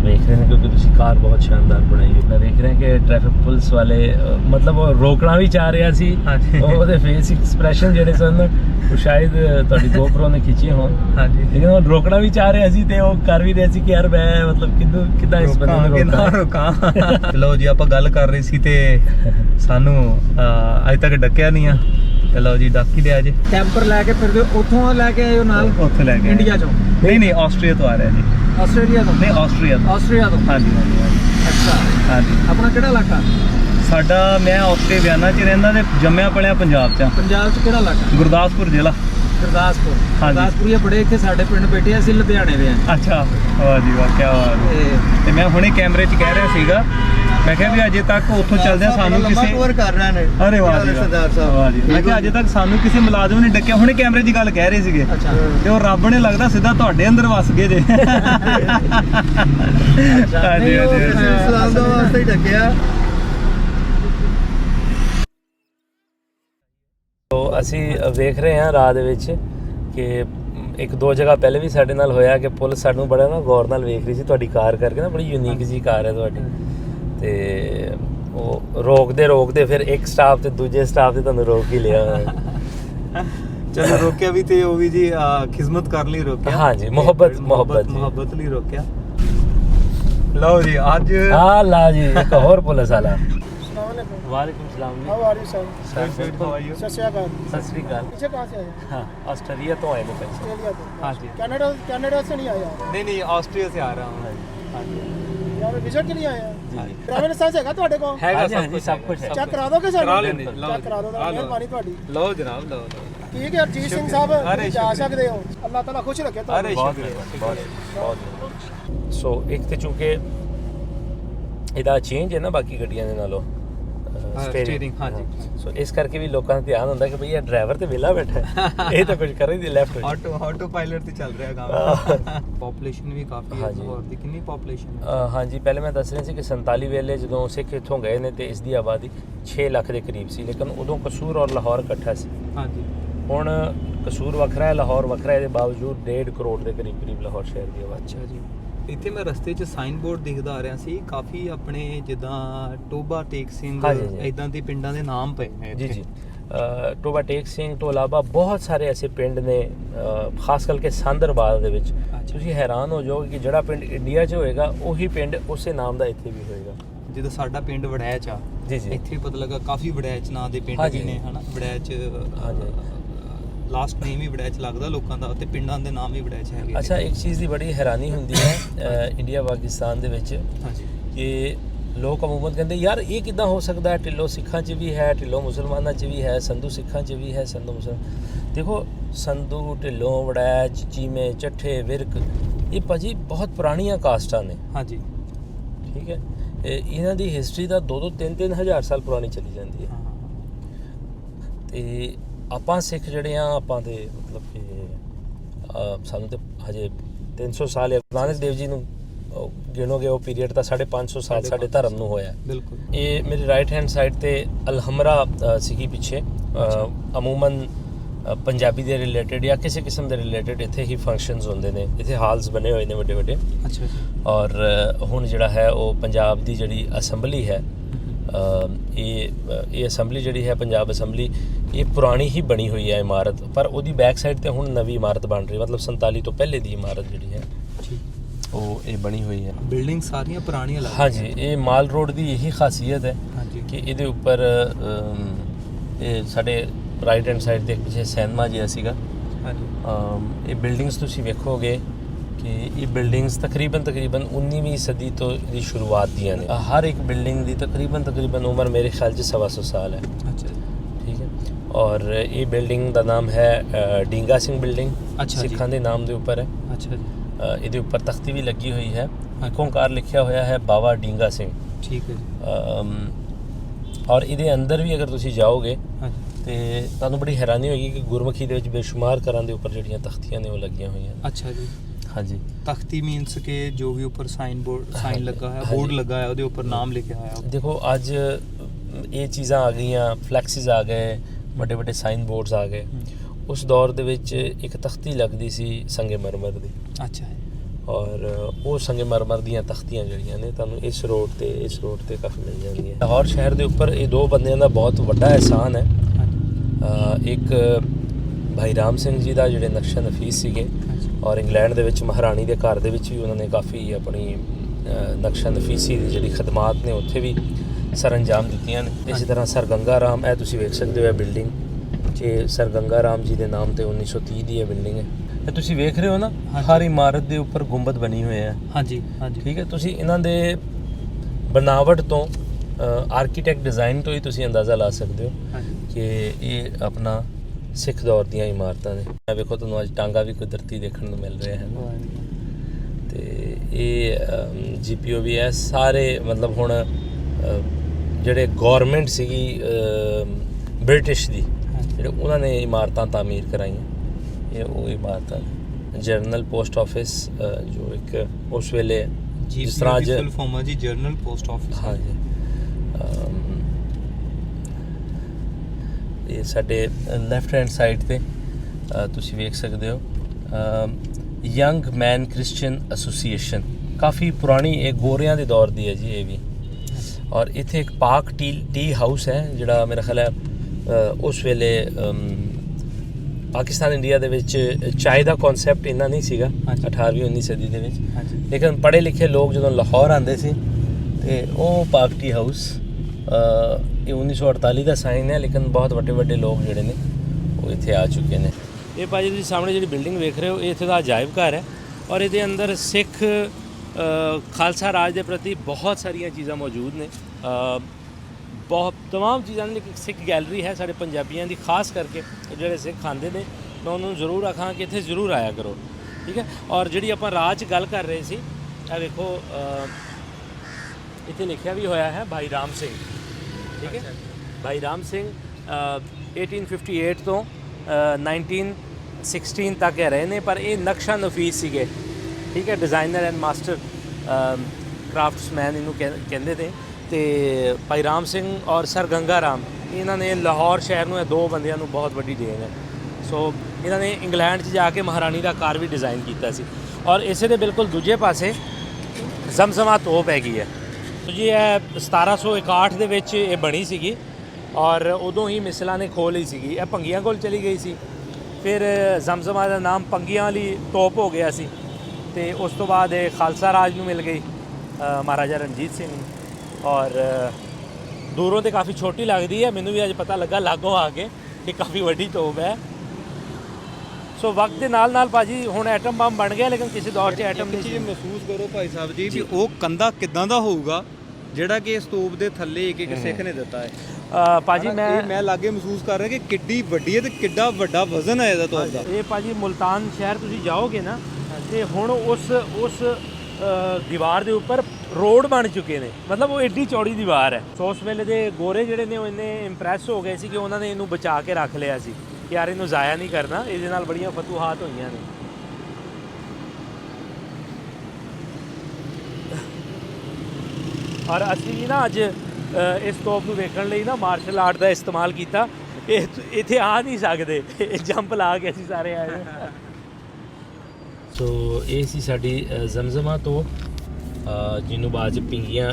ਵੇਖ ਰਹੇ ਨੇ ਕਿਉਂਕਿ ਤੁਸੀਂ ਕਾਰ ਬਹੁਤ ਸ਼ਾਨਦਾਰ ਬਣਾਈ ਹੈ। ਮੈਂ ਵੇਖ ਰਿਹਾ ਕਿ ਟ੍ਰੈਫਿਕ ਪੁਲਿਸ ਵਾਲੇ ਮਤਲਬ ਉਹ ਰੋਕਣਾ ਵੀ ਚਾਹ ਰਿਹਾ ਸੀ। ਉਹਦੇ ਫੇਸ ਐਕਸਪ੍ਰੈਸ਼ਨ ਜਿਹੜੇ ਸਨ ਉਹ ਸ਼ਾਇਦ ਤੁਹਾਡੀ GoPro ਨੇ ਖਿੱਚੇ ਹੋਣ। ਹਾਂਜੀ। ਲੇਕਿਨ ਉਹ ਰੋਕਣਾ ਵੀ ਚਾਹ ਰਿਹਾ ਸੀ ਤੇ ਉਹ ਕਰ ਵੀ ਰਿਹਾ ਸੀ ਕਿ ਯਾਰ ਮੈਂ ਮਤਲਬ ਕਿਦੋਂ ਕਿਦਾਂ ਇਸ ਬੰਦੇ ਨੂੰ ਰੋਕਾਂ ਰੋਕਾਂ? ਲਓ ਜੀ ਆਪਾਂ ਗੱਲ ਕਰ ਰਹੇ ਸੀ ਤੇ ਸਾਨੂੰ ਅੱਜ ਤੱਕ ਡੱਕਿਆ ਨਹੀਂ ਆ। ਤੇ ਲਓ ਜੀ ਡੱਕ ਹੀ ਲਿਆ ਜੇ। ਕੈਂਪਰ ਲੈ ਕੇ ਫਿਰਦੇ ਉੱਥੋਂ ਲੈ ਕੇ ਆਇਓ ਨਾਲ? ਉੱਥੇ ਲੈ ਕੇ ਇੰਡੀਆ ਚੋਂ? ਨਹੀਂ ਨਹੀਂ ਆਸਟਰੀਆ ਤੋਂ ਆ ਰਿਹਾ ਜੀ। ਆਸਟ੍ਰੇਲੀਆ ਤੋਂ? ਨਹੀਂ ਆਸਟਰੀਆ ਤੋਂ। ਆਸਟ੍ਰੇਲੀਆ ਤੋਂ? ਹਾਂਜੀ ਹਾਂਜੀ ਹਾਂਜੀ ਅੱਛਾ। ਹਾਂਜੀ। ਆਪਣਾ ਕਿਹੜਾ ਇਲਾਕਾ? ਸਾਡਾ ਮੈਂ ਆਸਟ੍ਰੇਲੀਆਨਾ ਚ ਰਹਿੰਦਾ ਤੇ ਜੰਮਿਆ ਪਲਿਆ ਪੰਜਾਬ ਚ। ਆ। ਪੰਜਾਬ 'ਚ ਕਿਹੜਾ ਇਲਾਕਾ? ਗੁਰਦਾਸਪੁਰ ਜ਼ਿਲ੍ਹਾ। ਗੁਰਦਾਸਪੁਰ। ਹਾਂਜੀ। ਗੁਰਦਾਸਪੁਰੀਏ ਬੜੇ ਇੱਥੇ ਸਾਡੇ ਪਿੰਡ ਬੈਠੇ ਆ, ਅਸੀਂ ਲੁਧਿਆਣੇ ਦੇ ਆ। ਅੱਛਾ। ਵਾਹ ਜੀ ਵਾਹ ਕੀ ਬਾਤ ਹੈ। ਤੇ ਤੇ ਮੈਂ ਹੁਣੇ ਕੈਮਰੇ 'ਚ ਕਹਿ ਰਿਹਾ ਸੀਗਾ ਮੈਂ ਕਿਹਾ ਵੀ ਅਜੇ ਤੱਕ ਉੱਥੋਂ ਚੱਲਦੇ ਆ ਸਾਨੂੰ ਕਿਸੇ ਕਵਰ ਕਰ ਰਹੇ ਨੇ। ਅਰੇ ਵਾਹ ਜੀ। ਸਰਦਾਰ ਸਾਹਿਬ। ਵਾਹ ਜੀ। ਮੈਂ ਕਿਹਾ ਅਜੇ ਤੱਕ ਸਾਨੂੰ ਕਿਸੇ ਮੁਲਾਜ਼ਮ ਨੇ ਡੱਕਿਆ ਹੁਣੇ ਕੈਮਰੇ ਦੀ ਗੱਲ ਕਹਿ ਰਹੇ ਸੀਗੇ। ਅੱਛਾ। ਤੇ ਉਹ ਰੱਬ ਨੇ ਲੱਗਦਾ ਸਿੱਧਾ ਤੁਹਾਡੇ ਅੰਦਰ ਵਸ ਗਏ ਜੇ। ਹਾਂਜੀ ਕਿਸੇ ਹਾਂਜੀ। ਇਸਲਾਮ ਦਾ ਵਾਸਤੇ ਹੀ ਡੱਕਿਆ। ਤੋ ਅਸੀਂ ਵੇਖ ਰਹੇ ਹਾਂ ਰਾਹ ਦੇ ਵਿੱਚ ਕਿ ਇੱਕ ਦੋ ਜਗ੍ਹਾ ਪਹਿਲੇ ਵੀ ਸਾਡੇ ਨਾਲ ਹੋਇਆ ਕਿ ਪੁਲਿਸ ਸਾਨੂੰ ਬੜਾ ਨਾ ਗੌਰ ਨਾਲ ਵੇਖ ਰਹੀ ਸੀ ਤੁਹਾਡੀ ਕਾਰ ਕਰਕੇ ਨਾ ਬੜੀ ਯੂਨੀਕ ਜੀ ਕਾਰ ਹੈ ਤੁਹਾਡੀ। ਤੇ ਉਹ ਰੋਕਦੇ ਰੋਕਦੇ ਫਿਰ ਇੱਕ ਸਟਾਫ ਤੇ ਦੂਜੇ ਸਟਾਫ ਤੇ ਤੁਹਾਨੂੰ ਰੋਕ ਹੀ ਲਿਆ ਚਲੋ ਰੋਕਿਆ ਵੀ ਤੇ ਉਹ ਵੀ ਜੀ ਖਿਦਮਤ ਕਰ ਲਈ ਰੋਕਿਆ ਹਾਂਜੀ ਮੁਹੱਬਤ ਮੁਹੱਬਤ ਮੁਹੱਬਤ ਲਈ ਰੋਕਿਆ ਲਓ ਜੀ ਅੱਜ ਆ ਲਾ ਜੀ ਇੱਕ ਹੋਰ ਪੁਲਿਸ ਵਾਲਾ वालेकुम सलाम जी how are you sir sir फिर हाउ आर यू सर से अगर सर श्री अकाल पीछे कहां से आए हां ऑस्ट्रेलिया तो आए थे ऑस्ट्रेलिया तो हां जी कनाडा कनाडा से नहीं आया नहीं नहीं ऑस्ट्रेलिया से आ रहा हूं हां जी ਤੁਸੀਂ ਵਿਜ਼ਿਟ ਕੇ ਲਈ ਆਏ ਆ। ਡਰਾਈਵਰ ਲਾਇਸੈਂਸ ਹੈਗਾ ਤੁਹਾਡੇ ਕੋਲ? ਹੈਗਾ ਹਾਂਜੀ, ਸਭ ਕੁਝ ਚੈੱਕ ਕਰਾ ਦੋਗੇ ਸਾਨੂੰ? ਚੈੱਕ ਕਰਾ ਦੋ ਆਹ ਮਿਹਰਬਾਨੀ ਤੁਹਾਡੀ। ਲਓ ਜਨਾਬ ਲਓ ਲਓ। ਠੀਕ ਹੈ ਅਰਜੀਤ ਸਿੰਘ ਸਾਹਿਬ ਤੁਸੀਂ ਜਾ ਸਕਦੇ ਹੋ। ਅੱਲਾਹ ਤਾਲਾ ਖੁਸ਼ ਰੱਖੇ ਤੁਹਾਨੂੰ ਬਹੁਤ ਬਹੁਤ ਸੋ ਇੱਕ ਤੇ ਚੂੰਕਿ ਇਹਦਾ ਚੇਂਜ ਹੈ ਨਾ ਬਾਕੀ ਗੱਡੀਆਂ ਦੇ ਨਾਲੋਂ steering, ਹਾਂਜੀ। ਸੋ ਇਸ ਕਰਕੇ ਵੀ ਲੋਕਾਂ ਦਾ ਧਿਆਨ ਹੁੰਦਾ ਕਿ ਭਈ ਇਹ ਡਰਾਈਵਰ ਤੇ ਵਿਹਲਾ ਬੈਠਾ ਹੈ। [laughs] ਇਹ ਤਾਂ ਕੁਝ ਕਰ ਨਹੀਂ ਲੈਫਟ ਆਟੋ ਆਟੋ ਪਾਇਲਟ ਤੇ ਚੱਲ ਰਿਹਾ ਕੰਮ। ਪੋਪੂਲੇਸ਼ਨ ਵੀ ਕਾਫੀ ਹੈ। ਲਾਹੌਰ ਦੀ ਕਿੰਨੀ ਪੋਪੂਲੇਸ਼ਨ ਹੈ? ਹਾਂਜੀ ਪਹਿਲੇ ਮੈਂ ਦੱਸ ਰਿਹਾ ਸੀ ਕਿ 47 ਵੇਲੇ ਜਦੋਂ ਸਿੱਖ ਇੱਥੋਂ ਗਏ ਨੇ ਤੇ ਇਸ ਦੀ ਆਬਾਦੀ 6 ਲੱਖ ਦੇ ਕਰੀਬ ਸੀ ਲੇਕਿਨ ਉਦੋਂ ਕਸੂਰ ਔਰ ਲਾਹੌਰ ਇਕੱਠਾ ਸੀ। ਹਾਂਜੀ ਹੁਣ ਕਸੂਰ ਵੱਖਰਾ ਹੈ ਲਾਹੌਰ ਵੱਖਰਾ ਹੈ ਇਹਦੇ ਬਾਵਜੂਦ 1.5 ਕਰੋੜ ਦੇ ਕਰੀਬ ਕਰੀਬ ਲਾਹੌਰ ਸ਼ਹਿਰ ਦੀ ਆਬਾਦੀ ਅੱਛਾ ਜੀ। ਇੱਥੇ ਮੈਂ ਰਸਤੇ 'ਚ ਸਾਈਨ ਬੋਰਡ ਦਿਖਦਾ ਆ ਰਿਹਾ ਸੀ ਕਾਫੀ ਆਪਣੇ ਜਿੱਦਾਂ ਟੋਬਾ ਟੇਕ ਸਿੰਘ ਹਾਂਜੀ। ਇਦਾਂ ਦੇ ਪਿੰਡਾਂ ਦੇ ਨਾਮ ਪਏ ਨੇ ਜੀ ਇੱਥੇ। ਜੀ ਅ, ਟੋਬਾ ਟੇਕ ਸਿੰਘ ਤੋਂ ਇਲਾਵਾ ਬਹੁਤ ਸਾਰੇ ਐਸੇ ਪਿੰਡ ਨੇ ਅ, ਖਾਸ ਕਰਕੇ ਸਾਂਦਰਬਾਦ ਦੇ ਵਿੱਚ ਅੱਛਾ। ਤੁਸੀਂ ਹੈਰਾਨ ਹੋ ਜਾਓਗੇ ਕਿ ਜਿਹੜਾ ਪਿੰਡ ਇੰਡੀਆ 'ਚ ਹੋਏਗਾ ਉਹੀ ਪਿੰਡ ਉਸੇ ਨਾਮ ਦਾ ਇੱਥੇ ਵੀ ਹੋਏਗਾ ਜਿੱਦਾਂ ਸਾਡਾ ਪਿੰਡ ਵੜੈਚ ਆ ਜੀ ਜੀ ਇੱਥੇ ਪਤਾ ਲੱਗਾ ਕਾਫੀ ਵੜੈਚ ਨਾਂ ਦੇ ਪਿੰਡ ਹਾਂਜੀ। ਵੀ ਨੇ ਹਨਾ ਵੜੈਚ ਹਾਂਜੀ। ਲਾਸਟ ਨੇਮ ਹੀ ਵੜੈਚ ਲੱਗਦਾ ਲੋਕਾਂ ਦਾ ਤੇ ਪਿੰਡਾਂ ਦੇ ਨਾਮ ਵੀ ਵੜੈਚ ਹੈਗੇ ਅੱਛਾ ਇੱਕ ਚੀਜ਼ ਦੀ ਬੜੀ ਹੈਰਾਨੀ ਹੁੰਦੀ ਹੈ ਇੰਡੀਆ ਪਾਕਿਸਤਾਨ ਦੇ ਵਿੱਚ ਹਾਂਜੀ। ਕਿ ਲੋਕ ਅਮੂਮਨ ਕਹਿੰਦੇ ਯਾਰ ਇਹ ਕਿਦਾਂ ਹੋ ਸਕਦਾ ਹੈ? ਢਿੱਲੋ ਸਿੱਖਾਂ 'ਚ ਵੀ ਹੈ ਢਿੱਲੋ ਮੁਸਲਮਾਨਾਂ 'ਚ ਵੀ ਹੈ ਸੰਧੂ ਸਿੱਖਾਂ 'ਚ ਵੀ ਹੈ ਸੰਧੂ ਮੁਸਲਮਾਨ ਦੇਖੋ ਸੰਧੂ ਢਿੱਲੋਂ ਵੜੈਚ ਚੀਮੇ ਚੱਠੇ ਵਿਰਕ ਇਹ ਭਾਜੀ ਬਹੁਤ ਪੁਰਾਣੀਆਂ ਕਾਸਟਾਂ ਨੇ। ਹਾਂਜੀ। ਠੀਕ ਹੈ? ਇਹ- ਇਹਨਾਂ ਦੀ ਹਿਸਟਰੀ ਦਾ 2-2 3-3 ਹਜ਼ਾਰ ਸਾਲ ਪੁਰਾਣੀ ਚਲੀ ਜਾਂਦੀ ਹਾਂ। ਤੇ ਆਪਾਂ ਸਿੱਖ ਜਿਹੜੇ ਆ ਆਪਾਂ ਤੇ ਮਤਲਬ ਕਿ ਸਾਨੂੰ ਤੇ ਹਜੇ 300 ਸਾਲ ਹੈ ਨਾਨਕ ਦੇਵ ਜੀ ਨੂੰ ਗਿਣੋਗੇ ਉਹ ਪੀਰੀਅਡ ਤਾਂ 550 ਸਾਲ ਸਾਡੇ ਧਰਮ ਨੂੰ ਹੋਇਆ। ਬਿਲਕੁਲ। ਇਹ ਮੇਰੀ ਰਾਈਟ ਹੈਂਡ ਸਾਈਡ ਤੇ ਅਲਹਮਰਾ ਸੀਗੀ ਪਿੱਛੇ। ਅਮੂਮਨ ਪੰਜਾਬੀ ਦੇ ਰਿਲੇਟਡ ਜਾਂ ਕਿਸੇ ਕਿਸਮ ਦੇ ਰਿਲੇਟਡ ਇੱਥੇ ਹੀ ਫੰਕਸ਼ਨਸ ਹੁੰਦੇ ਨੇ। ਇੱਥੇ ਹਾਲਸ ਬਣੇ ਹੋਏ ਨੇ ਵੱਡੇ ਵੱਡੇ। ਅੱਛਾ ਔਰ ਹੁਣ ਜਿਹੜਾ ਹੈ ਉਹ ਪੰਜਾਬ ਦੀ ਜਿਹੜੀ ਅਸੈਂਬਲੀ ਹੈ ਇਹ ਇਹ ਅਸੈਂਬਲੀ ਜਿਹੜੀ ਹੈ ਪੰਜਾਬ ਅਸੈਂਬਲੀ ਇਹ ਪੁਰਾਣੀ ਹੀ ਬਣੀ ਹੋਈ ਹੈ ਇਮਾਰਤ ਪਰ ਉਹਦੀ ਬੈਕ ਸਾਈਡ ਤੇ ਹੁਣ ਨਵੀਂ ਇਮਾਰਤ ਬਣ ਰਹੀ ਮਤਲਬ 47 ਤੋਂ ਪਹਿਲੇ ਦੀ ਇਮਾਰਤ ਜਿਹੜੀ ਹੈ। ਠੀਕ। ਉਹ ਇਹ ਬਣੀ ਹੋਈ ਹੈ। ਬਿਲਡਿੰਗ ਸਾਰੀਆਂ ਪੁਰਾਣੀਆਂ ਲੱਗਦੀਆਂ ਹਾਂਜੀ ਇਹ ਮਾਲ ਰੋਡ ਦੀ ਇਹੀ ਖਾਸੀਅਤ ਹੈ ਕਿ ਇਹਦੇ ਉੱਪਰ ਇਹ ਸਾਡੇ ਰਾਈਟ ਹੈਂਡ ਸਾਈਡ ਇੱਕ ਪਿੱਛੇ ਸੈਨਮਾ ਜਿਹਾ ਸੀਗਾ। ਹਾਂਜੀ। ਇਹ ਬਿਲਡਿੰਗਸ ਤੁਸੀਂ ਵੇਖੋਗੇ ਕਿ ਇਹ ਬਿਲਡਿੰਗਸ ਤਕਰੀਬਨ ਤਕਰੀਬਨ 19ਵੀਂ ਸਦੀ ਤੋਂ ਇਹਦੀ ਸ਼ੁਰੂਆਤ ਦੀਆਂ ਨੇ। ਹਰ ਇੱਕ ਬਿਲਡਿੰਗ ਦੀ ਤਕਰੀਬਨ ਤਕਰੀਬਨ ਉਮਰ ਮੇਰੇ ਖਿਆਲ 'ਚ ਸਵਾ ਸੌ ਸਾਲ ਅੱਛਾ ਹੈ ਔਰ ਇਹ ਬਿਲਡਿੰਗ ਦਾ ਨਾਮ ਹੈ ਡੀਂਗਾ ਸਿੰਘ ਬਿਲਡਿੰਗ। ਅੱਛਾ ਜੀ। ਸਿੱਖਾਂ ਦੇ ਨਾਮ ਦੇ ਉੱਪਰ ਹੈ। ਅੱਛਾ ਜੀ। ਇਹਦੇ ਉੱਪਰ ਤਖਤੀ ਵੀ ਲੱਗੀ ਹੋਈ ਹੈ। ਹਾਂਜੀ। ਓਂਕਾਰ ਲਿਖਿਆ ਹੋਇਆ ਹੈ ਬਾਵਾ ਡੀਂਗਾ ਸਿੰਘ। ਠੀਕ ਹੈ ਜੀ। ਔਰ ਇਹਦੇ ਅੰਦਰ ਵੀ ਅਗਰ ਤੁਸੀਂ ਜਾਓਗੇ ਤੇ ਤੁਹਾਨੂੰ ਬੜੀ ਹੈਰਾਨੀ ਹੋਏਗੀ ਕਿ ਗੁਰਮੁਖੀ ਦੇ ਵਿੱਚ ਬੇਸ਼ੁਮਾਰ ਘਰਾਂ ਦੇ ਉੱਪਰ ਜਿਹੜੀਆਂ ਤਖਤੀਆਂ ਨੇ ਉਹ ਲੱਗੀਆਂ ਹੋਈਆਂ ਅੱਛਾ ਜੀ। ਹਾਂਜੀ। ਤਖਤੀ ਮੀਨਸ ਕਿ ਜੋ ਵੀ ਉੱਪਰ ਸਾਈਨ ਬੋਰਡ ਸਾਈਨ ਲੱਗਾ ਹੈ ਹਾਂਜੀ। ਬੋਰਡ ਲੱਗਾ ਹੈ ਉਹਦੇ ਉੱਪਰ ਨਾਮ ਲਿਖਿਆ ਹੋਇਆ। ਦੇਖੋ ਅੱਜ ਇਹ ਚੀਜ਼ਾਂ ਆ ਗਈਆਂ ਫਲੈਕਸਿਸ ਆ ਗਏ ਵੱਡੇ ਵੱਡੇ ਸਾਈਨ ਬੋਰਡਸ ਆ ਗਏ। ਉਸ ਦੌਰ ਦੇ ਵਿੱਚ ਇੱਕ ਤਖਤੀ ਲੱਗਦੀ ਸੀ ਸੰਗੇ ਮਰਮਰ ਦੀ। ਅੱਛਾ ਔਰ ਉਹ ਸੰਗੇ ਮਰਮਰ ਦੀਆਂ ਤਖਤੀਆਂ ਜਿਹੜੀਆਂ ਨੇ ਤੁਹਾਨੂੰ ਇਸ ਰੋਡ ਤੇ ਇਸ ਰੋਡ ਤੇ ਕਾਫੀ ਮਿਲ ਜਾਂਦੀਆਂ। ਲਾਹੌਰ ਸ਼ਹਿਰ ਦੇ ਉੱਪਰ ਇਹ ਦੋ ਬੰਦਿਆਂ ਦਾ ਬਹੁਤ ਵੱਡਾ ਅਹਿਸਾਨ ਹੈ। ਇੱਕ ਭਾਈ ਰਾਮ ਸਿੰਘ ਜੀ ਦਾ ਜਿਹੜੇ ਨਕਸ਼ਾ ਨਫੀਸ ਸੀਗੇ ਔਰ ਇੰਗਲੈਂਡ ਦੇ ਵਿੱਚ ਮਹਾਰਾਣੀ ਦੇ ਘਰ ਦੇ ਵਿੱਚ ਵੀ ਉਹਨਾਂ ਨੇ ਕਾਫੀ ਆਪਣੀ ਨਕਸ਼ਾ ਨਫੀਸੀ ਦੀ ਜਿਹੜੀ ਖਦਮਾਤ ਨੇ ਉੱਥੇ ਵੀ ਸਰੰਜਾਮ ਦਿੱਤੀਆਂ ਨੇ। ਇਸੇ ਤਰ੍ਹਾਂ ਸਰ ਗੰਗਾ ਰਾਮ ਇਹ ਤੁਸੀਂ ਵੇਖ ਸਕਦੇ ਹੋ ਇਹ ਬਿਲਡਿੰਗ। ਇਹ ਸਰ ਗੰਗਾ ਰਾਮ ਜੀ ਦੇ ਨਾਮ ਤੇ 1930 ਦੀ ਇਹ ਬਿਲਡਿੰਗ ਹੈ। ਇਹ ਤੁਸੀਂ ਵੇਖ ਰਹੇ ਹੋ ਨਾ। ਹਰ ਇਮਾਰਤ ਦੇ ਉੱਪਰ ਗੁੰਬਦ ਬਣੀ ਹੋਈ ਹੈ ਹਾਂਜੀ ਹਾਂਜੀ। ਠੀਕ ਹੈ ਤੁਸੀਂ ਇਹਨਾਂ ਦੇ ਬਣਾਵਟ ਤੋਂ ਆਰਕੀਟੈਕਟ ਡਿਜ਼ਾਈਨ ਤੋਂ ਹੀ ਤੁਸੀਂ ਅੰਦਾਜ਼ਾ ਲਾ ਸਕਦੇ ਹੋ ਕਿ ਇਹ ਆਪਣਾ ਸਿੱਖ ਦੌਰ ਦੀਆਂ ਇਮਾਰਤਾਂ ਨੇ। ਇਹ ਵੇਖੋ ਤੁਹਾਨੂੰ ਅੱਜ ਟਾਂਗਾ ਵੀ ਕੁਦਰਤੀ ਦੇਖਣ ਨੂੰ ਮਿਲ ਰਿਹਾ ਹੈ। ਤੇ ਇਹ ਜੀਪੀਓ ਵੀ ਹੈ। ਸਾਰੇ ਮਤਲਬ ਹੁਣ ਜਿਹੜੇ ਗਵਰਨਮੈਂਟ ਸੀਗੀ ਬ੍ਰਿਟਿਸ਼ ਦੀ ਜਿਹੜੇ ਉਹਨਾਂ ਨੇ ਇਮਾਰਤਾਂ ਤਾਮੀਰ ਕਰਾਈਆਂ। ਇਹ ਉਹ ਇਮਾਰਤਾਂ ਜਰਨਲ ਪੋਸਟ ਆਫਿਸ ਜੋ ਇੱਕ ਉਸ ਵੇਲੇ ਜਿਸ ਤਰ੍ਹਾਂ ਅੱਜ ਫੁੱਲ ਫਾਰਮ ਜੀ ਜਰਨਲ ਪੋਸਟ ਆਫਿਸ ਹਾਂਜੀ। ਅਮ, ਇਹ ਸਾਡੇ ਲੈਫਟ ਹੈਂਡ ਸਾਈਡ ਤੇ ਤੁਸੀਂ ਵੇਖ ਸਕਦੇ ਹੋ। ਯੰਗ ਮੈਨ ਕ੍ਰਿਸਚੀਅਨ ਐਸੋਸੀਏਸ਼ਨ ਕਾਫੀ ਪੁਰਾਣੀ ਇਹ ਗੋਰਿਆਂ ਦੇ ਦੌਰ ਦੀ ਹੈ ਜੀ ਇਹ ਵੀ। ਔਰ ਇੱਥੇ ਇੱਕ ਪਾਕ ਟੀ ਟੀ ਹਾਊਸ ਹੈ ਜਿਹੜਾ ਮੇਰਾ ਖਿਆਲ ਹੈ ਉਸ ਵੇਲੇ ਪਾਕਿਸਤਾਨ ਇੰਡੀਆ ਦੇ ਵਿੱਚ ਚਾय ਦਾ ਕਨਸੈਪਟ ਇੰਨਾ ਨਹੀਂ ਸੀਗਾ ਹਾਂਜੀ। 18ਵੀਂ 19 ਸਦੀ ਦੇ ਵਿੱਚ। ਲੇਕਿਨ ਪੜ੍ਹੇ ਲਿਖੇ ਲੋਕ ਜਦੋਂ ਲਾਹੌਰ ਆਉਂਦੇ ਸੀ ਤੇ ਉਹ ਪਾਕਟੀ ਹਾਊਸ ਅ, ਇਹ 1948 ਦਾ ਸਾਈਨ ਹੈ ਲੇਕਿਨ ਬਹੁਤ ਵੱਡੇ ਵੱਡੇ ਲੋਕ ਜਿਹੜੇ ਨੇ ਉਹ ਇੱਥੇ ਆ ਚੁੱਕੇ ਨੇ। ਇਹ ਭਾਜੀ ਤੁਸੀਂ ਸਾਹਮਣੇ ਜਿਹੜੀ ਬਿਲਡਿੰਗ ਵੇਖ ਰਹੇ ਹੋ ਇਹ ਇੱਥੇ ਦਾ ਅਜਾਇਬ ਘਰ ਹੈ ਔਰ ਇਹਦੇ ਅੰਦਰ ਸਿੱਖ ਖਾਲਸਾ ਰਾਜ ਦੇ ਪ੍ਰਤੀ ਬਹੁਤ ਸਾਰੀਆਂ ਚੀਜ਼ਾਂ ਮੌਜੂਦ ਨੇ ਅ, ਬਹੁਤ तमाम ਚੀਜ਼ਾਂ ਨੇ ਇੱਕ ਸਿੱਖ ਗੈਲਰੀ ਹੈ ਸਾਡੇ ਪੰਜਾਬੀਆਂ ਦੀ ਖਾਸ ਕਰਕੇ ਜਿਹੜੇ ਸਿੱਖ ਆਉਂਦੇ ਨੇ ਮੈਂ ਉਹਨਾਂ ਨੂੰ ਜ਼ਰੂਰ ਆਖਾਂ ਕਿ ਇੱਥੇ ਜ਼ਰੂਰ ਆਇਆ ਕਰੋ ਠੀਕ ਹੈ ਔਰ ਜਿਹੜੀ ਆਪਾਂ ਰਾਜ 'ਚ ਗੱਲ ਕਰ ਰਹੇ ਸੀ ਇਹ ਵੇਖੋ ਅ, ਇੱਥੇ ਲਿਖਿਆ ਵੀ ਹੋਇਆ ਹੈ ਭਾਈ ਰਾਮ ਸਿੰਘ ਠੀਕ ਹੈ ਭਾਈ ਰਾਮ ਸਿੰਘ ਅ, 1858 ਤੋਂ ਅ, 1916 ਤੱਕ ਇਹ ਰਹੇ ਨੇ ਪਰ ਇਹ ਨਕਸ਼ਾ ਨਫੀਸ ਸੀਗੇ ਠੀਕ ਹੈ ਡਿਜ਼ਾਈਨਰ ਐਂਡ ਮਾਸਟਰ ਕਰਾਫਟਸਮੈਨ ਇਹਨੂੰ ਕਹਿ- ਕਹਿੰਦੇ ਨੇ। ਤੇ ਭਾਈ ਰਾਮ ਸਿੰਘ ਔਰ ਸਰ ਗੰਗਾ ਰਾਮ, ਇਹਨਾਂ ਨੇ ਲਾਹੌਰ ਸ਼ਹਿਰ ਨੂੰ ਇਹ ਦੋ ਬੰਦਿਆਂ ਨੂੰ ਬਹੁਤ ਵੱਡੀ ਦੇਣ ਹੈ। ਸੋ ਇਹਨਾਂ ਨੇ ਇੰਗਲੈਂਡ 'ਚ ਜਾ ਕੇ ਮਹਾਰਾਣੀ ਦਾ ਕਾਰ ਵੀ ਡਿਜ਼ਾਈਨ ਕੀਤਾ ਸੀ। ਔਰ ਇਸੇ ਦੇ ਬਿਲਕੁਲ ਦੂਜੇ ਪਾਸੇ ਜ਼ਮਜ਼ਮਾ ਤੋਪ ਹੈਗੀ ਹੈ। ਸੋ ਜੀ, ਇਹ 1761 ਦੇ ਵਿੱਚ ਇਹ ਬਣੀ ਸੀਗੀ ਔਰ ਉਦੋਂ ਹੀ ਮਿਸਲਾਂ ਨੇ ਖੋਹ ਲਈ ਸੀਗੀ। ਇਹ ਪੰਗੀਆਂ ਕੋਲ ਚਲੀ ਗਈ ਸੀ। ਫਿਰ ਜ਼ਮਜ਼ਮਾ ਦਾ ਨਾਮ ਪੰਗੀਆਂ ਵਾਲੀ ਤੋਪ ਹੋ ਗਿਆ ਸੀ। ਤੇ ਉਸ ਤੋਂ ਬਾਅਦ ਇਹ ਖਾਲਸਾ ਰਾਜ ਨੂੰ ਮਿਲ ਗਈ ਮਹਾਰਾਜਾ ਰਣਜੀਤ ਸਿੰਘ ਨੂੰ। ਔਰ ਦੂਰੋਂ ਤੇ ਕਾਫੀ ਛੋਟੀ ਲੱਗਦੀ ਹੈ ਮੈਨੂੰ ਵੀ ਅੱਜ ਪਤਾ ਲੱਗਾ ਲਾਗੋਂ ਆ ਕੇ ਕਿ ਕਾਫੀ ਵੱਡੀ ਤੋਪ ਹੈ। ਸੋ ਵਕਤ ਦੇ ਨਾਲ ਨਾਲ ਭਾਜੀ ਹੁਣ ਐਟਮ ਬੰਬ ਬਣ ਗਿਆ ਲੇਕਿਨ ਕਿਸੇ ਦੌਰ 'ਚ ਐਟਮ ਨਹੀਂ ਸੀ। ਮਹਿਸੂਸ ਕਰੋ ਭਾਈ ਸਾਹਿਬ ਜੀ ਵੀ ਉਹ ਕੰਦਾ ਕਿਦਾਂ ਦਾ ਹੋਊਗਾ ਜਿਹੜਾ ਕਿ ਸਤੂਪ ਦੇ ਥੱਲੇ ਇੱਕ ਇੱਕ ਸਿੱਖ ਨੇ ਦਿੱਤਾ ਹੈ। ਭਾਜੀ ਮੈਂ ਇਹ ਮੈਂ ਲਾਗੇ ਮਹਿਸੂਸ ਕਰ ਰਿਹਾ ਕਿ ਕਿੱਡੀ ਵੱਡੀ ਹੈ ਤੇ ਕਿੱਡਾ ਵੱਡਾ ਵਜ਼ਨ ਹੈ ਇਹਦਾ ਤੋਪ ਦਾ। ਇਹ ਭਾਜੀ ਮੁਲਤਾਨ ਸ਼ਹਿਰ ਤੁਸੀਂ ਜਾਓਗੇ ਨਾ ਤੇ ਹੁਣ ਉਸ ਉਸ ਦੀਵਾਰ ਦੇ ਉੱਪਰ ਰੋਡ ਬਣ ਚੁੱਕੇ ਨੇ। ਮਤਲਬ ਉਹ ਏਡੀ ਚੌੜੀ ਦੀਵਾਰ ਹੈ। ਸੋ ਵੇਲੇ ਦੇ ਗੋਰੇ ਜਿਹੜੇ ਨੇ ਉਹ ਇੰਨੇ ਇੰਪ੍ਰੈਸ ਹੋ ਗਏ ਸੀ ਕਿ ਉਹਨਾਂ ਨੇ ਇਹਨੂੰ ਬਚਾ ਕੇ ਰੱਖ ਲਿਆ ਸੀ ਕਿ ਯਾਰ ਇਹਨੂੰ ਜ਼ਾਇਆ ਨਹੀਂ ਕਰਨਾ, ਇਹਦੇ ਨਾਲ ਬੜੀਆਂ ਫਤੂਹਾਤ ਹੋਈਆਂ ਨੇ। ਔਰ ਅਸੀਂ ਵੀ ਨਾ ਅੱਜ ਇਸ ਤੋਪ ਨੂੰ ਵੇਖਣ ਲਈ ਨਾ ਮਾਰਸ਼ਲ ਆਰਟ ਦਾ ਇਸਤੇਮਾਲ ਕੀਤਾ। ਇਹ, ਇੱਥੇ ਆ ਨਹੀਂ ਸਕਦੇ। ਇਹ ਜੰਪ ਲਾ ਕੇ ਅਸੀਂ ਸਾਰੇ ਆਏ। ਸੋ ਇਹ ਸੀ ਸਾਡੀ ਜ਼ਮਜ਼ਮਾ ਅ, ਜਿਹਨੂੰ ਬਾਅਦ ਚ ਪਿੰਗੀਆਂ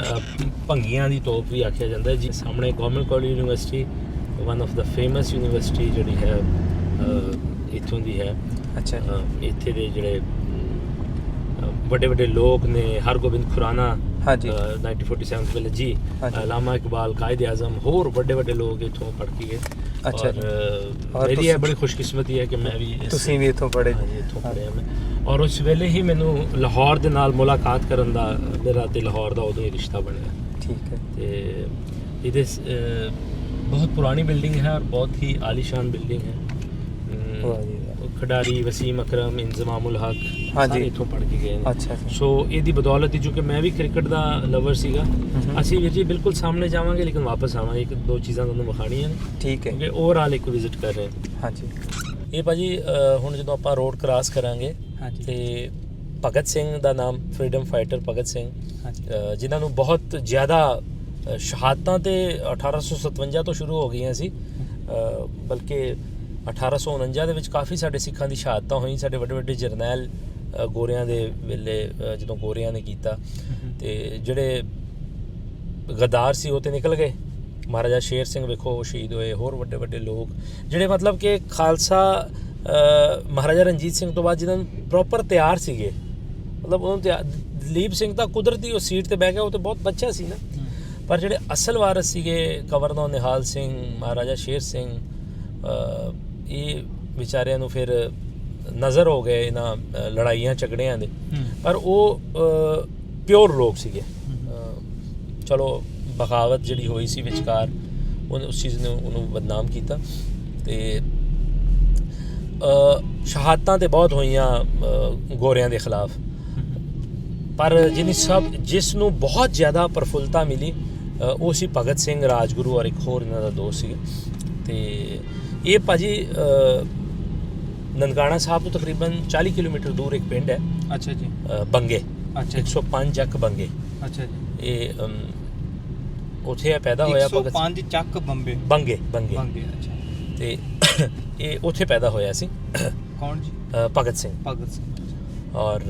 ਭੰਗੀਆਂ ਦੀ ਤੋਪ ਵੀ ਆਖਿਆ ਜਾਂਦਾ ਹੈ ਜੀ। ਸਾਹਮਣੇ government college university one of the famous university ਜਿਹੜੀ ਹੈ ਇੱਥੋਂ ਦੀ ਹੈ। ਅੱਛਾ। ਇੱਥੇ ਦੇ ਜਿਹੜੇ ਵੱਡੇ ਵੱਡੇ ਲੋਕ ਨੇ ਹਰਗੋਬਿੰਦ ਖੁਰਾਨਾ ਹਾਂਜੀ। ਅ, 1947 ਵੇਲੇ ਜੀ। ਅਲਾਮਾ ਇਕਬਾਲ ਕਾਇਦ ਆਜ਼ਮ ਹੋਰ ਵੱਡੇ ਵੱਡੇ ਲੋਕ ਇੱਥੋਂ ਪੜ੍ਹ ਕੇ ਗਏ। ਅੱਛਾ ਔਰ ਜੀ। ਅ, ਔਰ ਮੇਰੀ ਤੁਸੀਂ- ਇਹ ਬੜੀ ਖੁਸ਼ਕਿਸਮਤੀ ਹੈ ਕਿ ਮੈਂ ਵੀ ਇਸ- ਤੁਸੀਂ ਵੀ ਇੱਥੋਂ ਪੜ੍ਹੇ ਹਾਂਜੀ ਇੱਥੋਂ ਪੜ੍ਹਿਆ ਮੈਂ ਔਰ ਉਸ ਵੇਲੇ ਹੀ ਮੈਨੂੰ ਲਾਹੌਰ ਦੇ ਨਾਲ ਮੁਲਾਕਾਤ ਕਰਨ ਦਾ ਮੇਰਾ ਤੇ ਲਾਹੌਰ ਦਾ ਉਦੋਂ ਹੀ ਰਿਸ਼ਤਾ ਬਣਿਆ ਠੀਕ ਹੈ ਤੇ ਇਹਦੇ ਸ- ਅ, ਬਹੁਤ ਪੁਰਾਣੀ ਬਿਲਡਿੰਗ ਹੈ ਔਰ ਬਹੁਤ ਹੀ ਆਲੀਸ਼ਾਨ ਬਿਲਡਿੰਗ ਹੈ ਅਮ, ਵਾਹ ਜੀ। ਖਿਡਾਰੀ ਵਸੀਮ ਅਕਰਮ ਇੰਜ਼ਮਾਮੁਲ ਹਕ ਹਾਂਜੀ। ਇੱਥੋਂ ਪੜ੍ਹ ਕੇ ਗਏ ਨੇ। ਅੱਛਾ ਸੋ ਇਹਦੀ ਬਦੌਲਤ ਹੀ ਚੂੰਕਿ ਮੈਂ ਵੀ ਕ੍ਰਿਕਟ ਦਾ ਲਵਰ ਸੀਗਾ। ਅਸੀਂ ਵੀਰ ਜੀ ਬਿਲਕੁਲ ਸਾਹਮਣੇ ਜਾਵਾਂਗੇ ਲੇਕਿਨ ਵਾਪਸ ਆਵਾਂਗੇ ਇੱਕ ਦੋ ਚੀਜ਼ਾਂ ਤੁਹਾਨੂੰ ਵਿਖਾਣੀਆਂ ਨੇ। ਠੀਕ ਹੈ। ਕਿਉਂਕਿ ਓਵਰਆਲ ਇੱਕ ਵਿਜ਼ਿਟ ਕਰ ਰਹੇ ਹਾਂ ਹਾਂਜੀ। ਇਹ ਭਾਜੀ ਹੁਣ ਜਦੋਂ ਆਪਾਂ ਰੋਡ ਕ੍ਰਾਸ ਕਰਾਂਗੇ। ਤੇ ਭਗਤ ਸਿੰਘ ਦਾ ਨਾਮ ਫਰੀडम ਫਾਈਟਰ ਭਗਤ ਸਿੰਘ ਜਿਨ੍ਹਾਂ ਨੂੰ ਬਹੁਤ ਜ਼ਿਆਦਾ ਸ਼ਹਾਦਤਾਂ ਤੇ 1857 ਤੋਂ ਸ਼ੁਰੂ ਹੋ ਗਈਆਂ ਸੀ। ਬਲਕਿ 1849 ਦੇ ਵਿੱਚ ਕਾਫੀ ਸਾਡੇ ਸਿੱਖਾਂ ਦੀ ਸ਼ਹਾਦਤਾਂ ਹੋਈਆਂ ਸਾਡੇ ਵੱਡੇ ਵੱਡੇ ਜਰਨੈਲ ਗੋਰਿਆਂ ਦੇ ਵੇਲੇ ਜਦੋਂ ਗੋਰਿਆਂ ਨੇ ਕੀਤਾ। ਤੇ ਜਿਹੜੇ ਗਦਾਰ ਸੀ ਉਹ ਤੇ ਨਿਕਲ ਗਏ। ਮਹਾਰਾਜਾ ਸ਼ੇਰ ਸਿੰਘ ਵੇਖੋ ਉਹ ਸ਼ਹੀਦ ਹੋਏ ਹੋਰ ਵੱਡੇ ਵੱਡੇ ਲੋਕ। ਜਿਹੜੇ ਮਤਲਬ ਕਿ ਖਾਲਸਾ ਮਹਾਰਾਜਾ ਰਣਜੀਤ ਸਿੰਘ ਤੋਂ ਬਾਅਦ ਜਿਹਨਾਂ ਨੂੰ ਪ੍ਰੋਪਰ ਤਿਆਰ ਸੀਗੇ ਮਤਲਬ ਉਹਨਾਂ ਨੂੰ ਦਲੀਪ ਸਿੰਘ ਤਾਂ ਕੁਦਰਤੀ ਉਹ ਸੀਟ ਤੇ ਬਹਿ ਗਿਆ ਉਹ ਤੇ ਬਹੁਤ ਬੱਚਾ ਸੀ ਨਾ। ਪਰ ਜਿਹੜੇ ਅਸਲ ਵਾਰਸ ਸੀਗੇ ਗਵਰਨਰ ਨਿਹਾਲ ਸਿੰਘ ਮਹਾਰਾਜਾ ਸ਼ੇਰ ਸਿੰਘ ਇਹ ਵਿਚਾਰਿਆਂ ਨੂੰ ਫਿਰ ਨਜ਼ਰ ਹੋ ਗਏ ਇਹਨਾਂ ਲੜਾਈਆਂ ਝਗੜਿਆਂ ਦੇ। ਪਰ ਉਹ ਪਿਓਰ ਲੋਕ ਸੀਗੇ। ਚਲੋ ਬਗਾਵਤ ਜਿਹੜੀ ਹੋਈ ਸੀ ਵਿਚਕਾਰ ਉਹਨੇ ਉਸ ਚੀਜ਼ ਨੇ ਉਹਨੂੰ ਬਦਨਾਮ ਕੀਤਾ ਤੇ ਸ਼ਹਾਦਤਾਂ ਤੇ ਬਹੁਤ ਹੋਈਆਂ ਗੋਰਿਆਂ ਦੇ ਖਿਲਾਫ। ਪਰ ਜਿਹਨੀ ਸਭ ਜਿਸ ਨੂੰ ਬਹੁਤ ਜ਼ਿਆਦਾ ਪ੍ਰਫੁੱਲਤਾ ਮਿਲੀ ਉਹ ਸੀ ਭਗਤ ਸਿੰਘ ਰਾਜਗੁਰੂ ਔਰ ਇੱਕ ਹੋਰ ਇਹਨਾਂ ਦਾ ਦੋਸਤ ਸੀ ਤੇ ਇਹ ਭਾਜੀ ਨਨਕਾਣਾ ਸਾਹਿਬ ਤੋਂ ਤਕਰੀਬਨ 40 ਕਿਲੋਮੀਟਰ ਦੂਰ ਇੱਕ ਪਿੰਡ ਹੈ। ਅੱਛਾ ਜੀ। ਬੰਗੇ। ਅੱਛਾ ਜੀ। 105 ਚੱਕ ਬੰਗੇ। ਅੱਛਾ ਜੀ। ਇਹ ਉੱਥੇ ਇਹ ਪੈਦਾ ਹੋਇਆ ਭਗਤ 105 ਚੱਕ ਬੰਬੇ ਬੰਗੇ ਬੰਗੇ। ਬੰਗੇ ਅੱਛਾ। ਤੇ [coughs] ਇਹ ਉੱਥੇ ਪੈਦਾ ਹੋਇਆ ਸੀ। [coughs] ਕੌਣ ਜੀ? ਭਗਤ ਸਿੰਘ। ਭਗਤ ਸਿੰਘ ਔਰ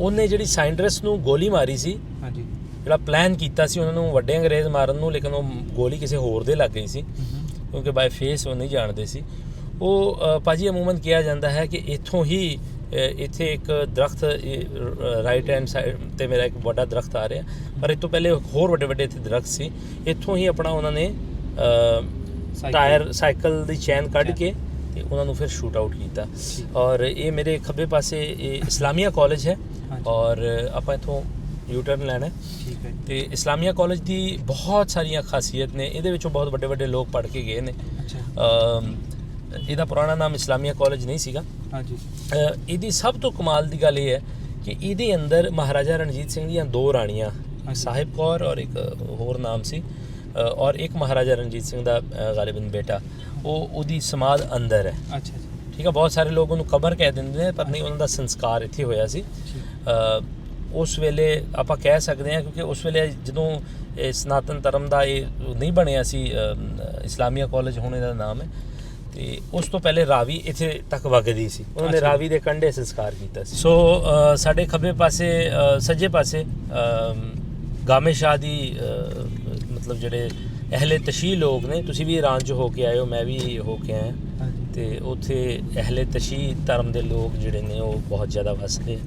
ਉਹਨੇ ਜਿਹੜੀ ਸਾਇੰਟਰਸ ਨੂੰ ਗੋਲੀ ਮਾਰੀ ਸੀ ਹਾਂਜੀ। ਜਿਹੜਾ ਪਲਾਨ ਕੀਤਾ ਸੀ ਉਹਨਾਂ ਨੂੰ ਵੱਡੇ ਅੰਗਰੇਜ਼ ਮਾਰਨ ਨੂੰ ਲੇਕਿਨ ਉਹ ਗੋਲੀ ਕਿਸੇ ਹੋਰ ਦੇ ਲੱਗ ਗਈ ਸੀ ਕਿਉਂਕਿ ਬਾਈ ਫੇਸ ਉਹ ਨਹੀਂ ਜਾਣਦੇ ਸੀ ਉਹ ਭਾਜੀ ਅਮੂਮਨ ਕਿਹਾ ਜਾਂਦਾ ਹੈ ਕਿ ਇੱਥੋਂ ਹੀ ਇੱਥੇ ਇੱਕ ਦਰਖਤ ਰਾਈਟ ਹੈਂਡ ਸਾਈਡ ਤੇ ਮੇਰਾ ਇੱਕ ਵੱਡਾ ਦਰਖਤ ਆ ਰਿਹਾ ਪਰ ਇਹ ਤੋਂ ਪਹਿਲੇ ਹੋਰ ਵੱਡੇ ਵੱਡੇ ਇੱਥੇ ਦਰਖਤ ਸੀ ਇੱਥੋਂ ਹੀ ਆਪਣਾ ਉਹਨਾਂ ਨੇ। ਟਾਇਰ ਸਾਈਕਲ ਦੀ ਚੈਨ ਕੱਢ। ਕੇ ਤੇ ਉਹਨਾਂ ਨੂੰ ਫਿਰ ਸ਼ੂਟ ਆਊਟ ਕੀਤਾ। ਔਰ ਇਹ ਮੇਰੇ ਖੱਬੇ ਪਾਸੇ ਇਹ ਇਸਲਾਮੀਆ ਕਾਲਜ ਹੈ। ਔਰ ਆਪਾਂ ਇੱਥੋਂ ਯੂ ਟਰਨ ਲੈਣਾ ਠੀਕ ਹੈ ਤੇ ਇਸਲਾਮੀਆ ਕਾਲਜ ਦੀ ਬਹੁਤ ਸਾਰੀਆਂ ਖਾਸੀਅਤ ਨੇ। ਇਹਦੇ ਵਿੱਚੋਂ ਬਹੁਤ ਵੱਡੇ ਵੱਡੇ ਲੋਕ ਪੜ੍ਹ ਕੇ ਗਏ ਨੇ। ਅੱਛਾ। ਇਹਦਾ ਪੁਰਾਣਾ ਨਾਮ ਇਸਲਾਮੀਆ ਕਾਲਜ ਨਹੀਂ ਸੀਗਾ। ਹਾਂਜੀ ਇਹਦੀ ਸਭ ਤੋਂ ਕਮਾਲ ਦੀ ਗੱਲ ਇਹ ਹੈ ਕਿ ਇਹਦੇ ਅੰਦਰ ਮਹਾਰਾਜਾ ਰਣਜੀਤ ਸਿੰਘ ਦੀਆਂ ਦੋ ਰਾਣੀਆਂ। ਸਾਹਿਬ ਕੌਰ ਔਰ ਇੱਕ ਹੋਰ ਨਾਮ ਸੀ। ਔਰ ਇੱਕ ਮਹਾਰਾਜਾ ਰਣਜੀਤ ਸਿੰਘ ਦਾ ਗਾਲਿਬਨ ਬੇਟਾ। ਉਹ ਉਹਦੀ ਸਮਾਧ ਅੰਦਰ ਹੈ। ਅੱਛਾ ਠੀਕ ਹੈ ਬਹੁਤ ਸਾਰੇ ਲੋਕ ਉਹਨੂੰ ਕਬਰ ਕਹਿ ਦਿੰਦੇ ਨੇ ਪਰ ਨਹੀਂ ਉਹਨਾਂ ਦਾ ਸੰਸਕਾਰ ਇੱਥੇ ਹੋਇਆ ਸੀ। ਉਸ ਵੇਲੇ ਆਪਾਂ ਕਹਿ ਸਕਦੇ ਹਾਂ ਕਿਉਂਕਿ ਉਸ ਵੇਲੇ ਜਦੋਂ ਇਹ ਸਨਾਤਨ ਧਰਮ ਦਾ ਇਹ ਨਹੀਂ ਬਣਿਆ ਸੀ ਇਸਲਾਮੀਆ ਕਾਲਜ ਹੋਣੇ ਦਾ ਨਾਮ ਹੈ ਤੇ ਉਸ ਤੋਂ ਪਹਿਲੇ ਰਾਵੀ ਇੱਥੇ ਤੱਕ ਵਗਦੀ ਸੀ ਉਹਨਾਂ ਨੇ। ਰਾਵੀ ਦੇ ਕੰਢੇ ਸੰਸਕਾਰ ਕੀਤਾ ਸੀ ਸੋ ਸਾਡੇ ਖੱਬੇ ਪਾਸੇ ਸੱਜੇ ਪਾਸੇ ਗਾਮੇ ਸ਼ਾਹ ਦੀ ਮਤਲਬ ਜਿਹੜੇ ਅਹਲੇ ਤਸ਼ੀ ਲੋਕ ਨੇ ਤੁਸੀਂ ਵੀ ਇਰਾਨ 'ਚ ਹੋ ਕੇ ਆਏ ਹੋ ਮੈਂ ਵੀ ਹੋ ਕੇ ਆਇਆ ਤੇ ਉੱਥੇ ਅਹਲੇ ਤਸ਼ੀ ਧਰਮ ਦੇ ਲੋਕ ਜਿਹੜੇ ਨੇ ਉਹ ਬਹੁਤ ਜ਼ਿਆਦਾ ਵਸਦੇ ਆ।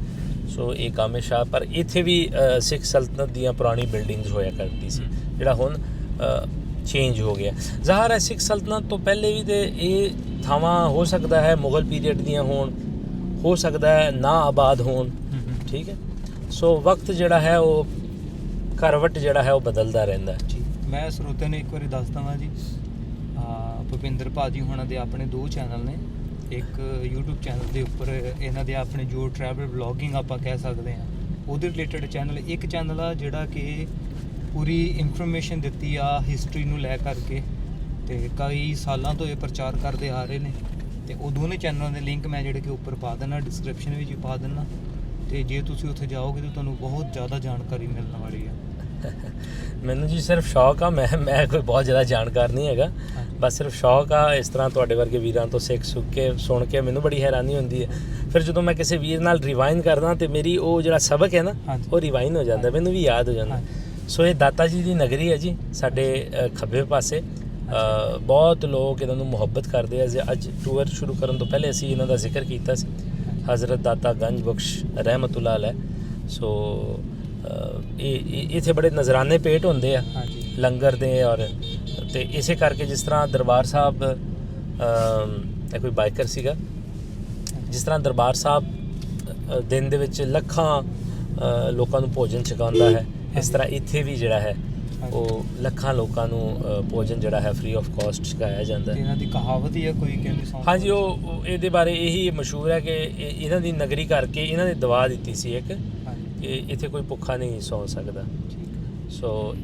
ਸੋ ਇਹ ਕਾਮੇ ਸ਼ਾਹ, ਪਰ ਇੱਥੇ ਵੀ ਸਿੱਖ ਸਲਤਨਤ ਦੀਆਂ ਪੁਰਾਣੀ ਬਿਲਡਿੰਗਸ ਹੋਇਆ ਕਰਦੀ ਸੀ, ਜਿਹੜਾ ਹੁਣ ਚੇਂਜ ਹੋ ਗਿਆ। ਜ਼ਾਹਰ ਹੈ ਸਿੱਖ ਸਲਤਨਤ ਤੋਂ ਪਹਿਲੇ ਵੀ ਤੇ ਇਹ ਥਾਵਾਂ ਹੋ ਸਕਦਾ ਹੈ, ਮੁਗਲ ਪੀਰੀਅਡ ਦੀਆਂ ਹੋਣ, ਹੋ ਸਕਦਾ ਹੈ ਨਾ ਆਬਾਦ ਹੋਣ, ਠੀਕ ਹੈ? ਸੋ ਵਕਤ ਜਿਹੜਾ ਹੈ ਉਹ, ਕਰਵਟ ਜਿਹੜਾ ਹੈ ਉਹ ਬਦਲਦਾ ਰਹਿੰਦਾ ਹੈ। ਠੀਕ ਮੈਂ ਸਰੋਤਿਆਂ ਨੇ ਇੱਕ ਵਾਰੀ ਦੱਸ ਦਵਾਂ ਜੀ। ਭੁਪਿੰਦਰ ਭਾਜੀ ਹੁਣਾਂ ਦੇ ਆਪਣੇ ਦੋ ਚੈਨਲ ਨੇ। ਇੱਕ YouTube ਚੈਨਲ ਦੇ ਉੱਪਰ ਇਹਨਾਂ ਦੇ ਆਪਣੇ ਜੋ ਟਰੈਵਲ ਵਲੌਗਿੰਗ ਆਪਾਂ ਕਹਿ ਸਕਦੇ ਹਾਂ ਉਹਦੇ ਰਿਲੇਟਡ ਚੈਨਲ ਇੱਕ ਚੈਨਲ ਆ ਜਿਹੜਾ ਕਿ ਪੂਰੀ ਇਨਫੋਰਮੇਸ਼ਨ ਦਿੱਤੀ ਆ ਹਿਸਟਰੀ ਨੂੰ ਲੈ ਕਰਕੇ ਤੇ ਕਈ ਸਾਲਾਂ ਤੋਂ ਇਹ ਪ੍ਰਚਾਰ ਕਰਦੇ ਆ ਰਹੇ ਨੇ ਤੇ ਉਹ ਦੋਨੇ ਚੈਨਲਾਂ ਦੇ ਲਿੰਕ ਮੈਂ ਜਿਹੜੇ ਕਿ ਉੱਪਰ ਪਾ ਦੇਣਾ ਡਿਸਕ੍ਰਿਪਸ਼ਨ ਵਿੱਚ ਪਾ ਦੇਣਾ ਤੇ ਜੇ ਤੁਸੀਂ ਉੱਥੇ ਜਾਓਗੇ ਤਾਂ ਤੁਹਾਨੂੰ ਬਹੁਤ ਜ਼ਿਆਦਾ ਜਾਣਕਾਰੀ ਮਿਲਣ ਵਾਲੀ ਆ [laughs] ਮੈਨੂੰ ਜੀ ਸਿਰਫ ਸ਼ੌਕ ਆ ਮੈਂ ਮੈਂ ਕੋਈ ਬਹੁਤ ਜ਼ਿਆਦਾ ਜਾਣਕਾਰ ਨਹੀਂ ਹੈਗਾ। ਬਸ ਸਿਰਫ ਸ਼ੌਕ ਆ ਇਸ ਤਰ੍ਹਾਂ ਤੁਹਾਡੇ ਵਰਗੇ ਵੀਰਾਂ ਤੋਂ ਸਿੱਖ ਸੁੱਕ ਕੇ ਸੁਣ ਕੇ ਮੈਨੂੰ ਬੜੀ ਹੈਰਾਨੀ ਹੁੰਦੀ ਹੈ। ਫਿਰ ਜਦੋਂ ਮੈਂ ਕਿਸੇ ਵੀਰ ਨਾਲ ਰਿਵਾਈਂਡ ਕਰਦਾ ਤੇ ਮੇਰੀ ਉਹ ਜਿਹੜਾ ਸਬਕ ਹੈ ਨਾ ਉਹ ਰਿਵਾਈਂਡ ਹੋ ਜਾਂਦਾ ਮੈਨੂੰ ਵੀ ਯਾਦ ਹੋ ਜਾਂਦਾ। ਸੋ ਇਹ ਦਾਤਾ ਜੀ ਦੀ ਨਗਰੀ ਹੈ ਜੀ ਸਾਡੇ ਖੱਬੇ ਪਾਸੇ। ਬਹੁਤ ਲੋਕ ਇਹਨਾਂ ਨੂੰ ਮੁਹੱਬਤ ਕਰਦੇ ਆ। ਜੇ ਅੱਜ ਟੂਰ ਸ਼ੁਰੂ ਕਰਨ ਤੋਂ ਪਹਿਲੇ ਅਸੀਂ ਇਹਨਾਂ ਦਾ ਜ਼ਿਕਰ ਕੀਤਾ ਸੀ। ਹਜ਼ਰਤ ਦਾਤਾ ਗੰਜ ਬਖਸ਼ ਰਹਿਮਤੁਲਾ ਹੈ ਸੋ ਇਹ ਇਥੇ ਬੜੇ ਨਜ਼ਰਾਨੇ ਪੇਟ ਹੁੰਦੇ ਆ। ਲੰਗਰ ਦੇ ਔਰ ਤੇ ਇਸੇ ਕਰਕੇ ਜਿਸ ਤਰ੍ਹਾਂ ਦਰਬਾਰ ਸਾਹਿਬ ਇਹ ਕੋਈ ਬਾਈਕਰ ਸੀਗਾ ਜਿਸ ਤਰ੍ਹਾਂ ਦਰਬਾਰ ਸਾਹਿਬ ਦਿਨ ਦੇ ਵਿੱਚ ਲੱਖਾਂ ਲੋਕਾਂ ਨੂੰ ਭੋਜਨ ਛਕਾਉਂਦਾ ਹੈ ਇਸ ਤਰ੍ਹਾਂ ਇੱਥੇ ਵੀ ਜਿਹੜਾ ਹੈ ਉਹ ਲੱਖਾਂ ਲੋਕਾਂ ਨੂੰ ਭੋਜਨ ਜਿਹੜਾ ਹੈ ਫ੍ਰੀ ਆਫ ਕਾਸਟ ਛਕਾਇਆ ਜਾਂਦਾ ਹੈ। ਇਹਨਾਂ ਦੀ ਕਹਾਵਤ ਹੀ ਆ ਕੋਈ ਕਹਿੰਦੇ ਸੌਂ ਹਾਂਜੀ ਉਹ ਇਹਦੇ ਬਾਰੇ ਇਹੀ ਮਸ਼ਹੂਰ ਹੈ ਕਿ ਇਹ- ਇਹਨਾਂ ਦੀ ਨਗਰੀ ਕਰਕੇ ਇਹਨਾਂ ਨੇ ਦਵਾ ਦਿੱਤੀ ਸੀ ਇੱਕ ਕਿ ਇੱਥੇ ਕੋਈ ਭੁੱਖਾ ਨਹੀਂ ਸੌ ਸਕਦਾ। ਸੋ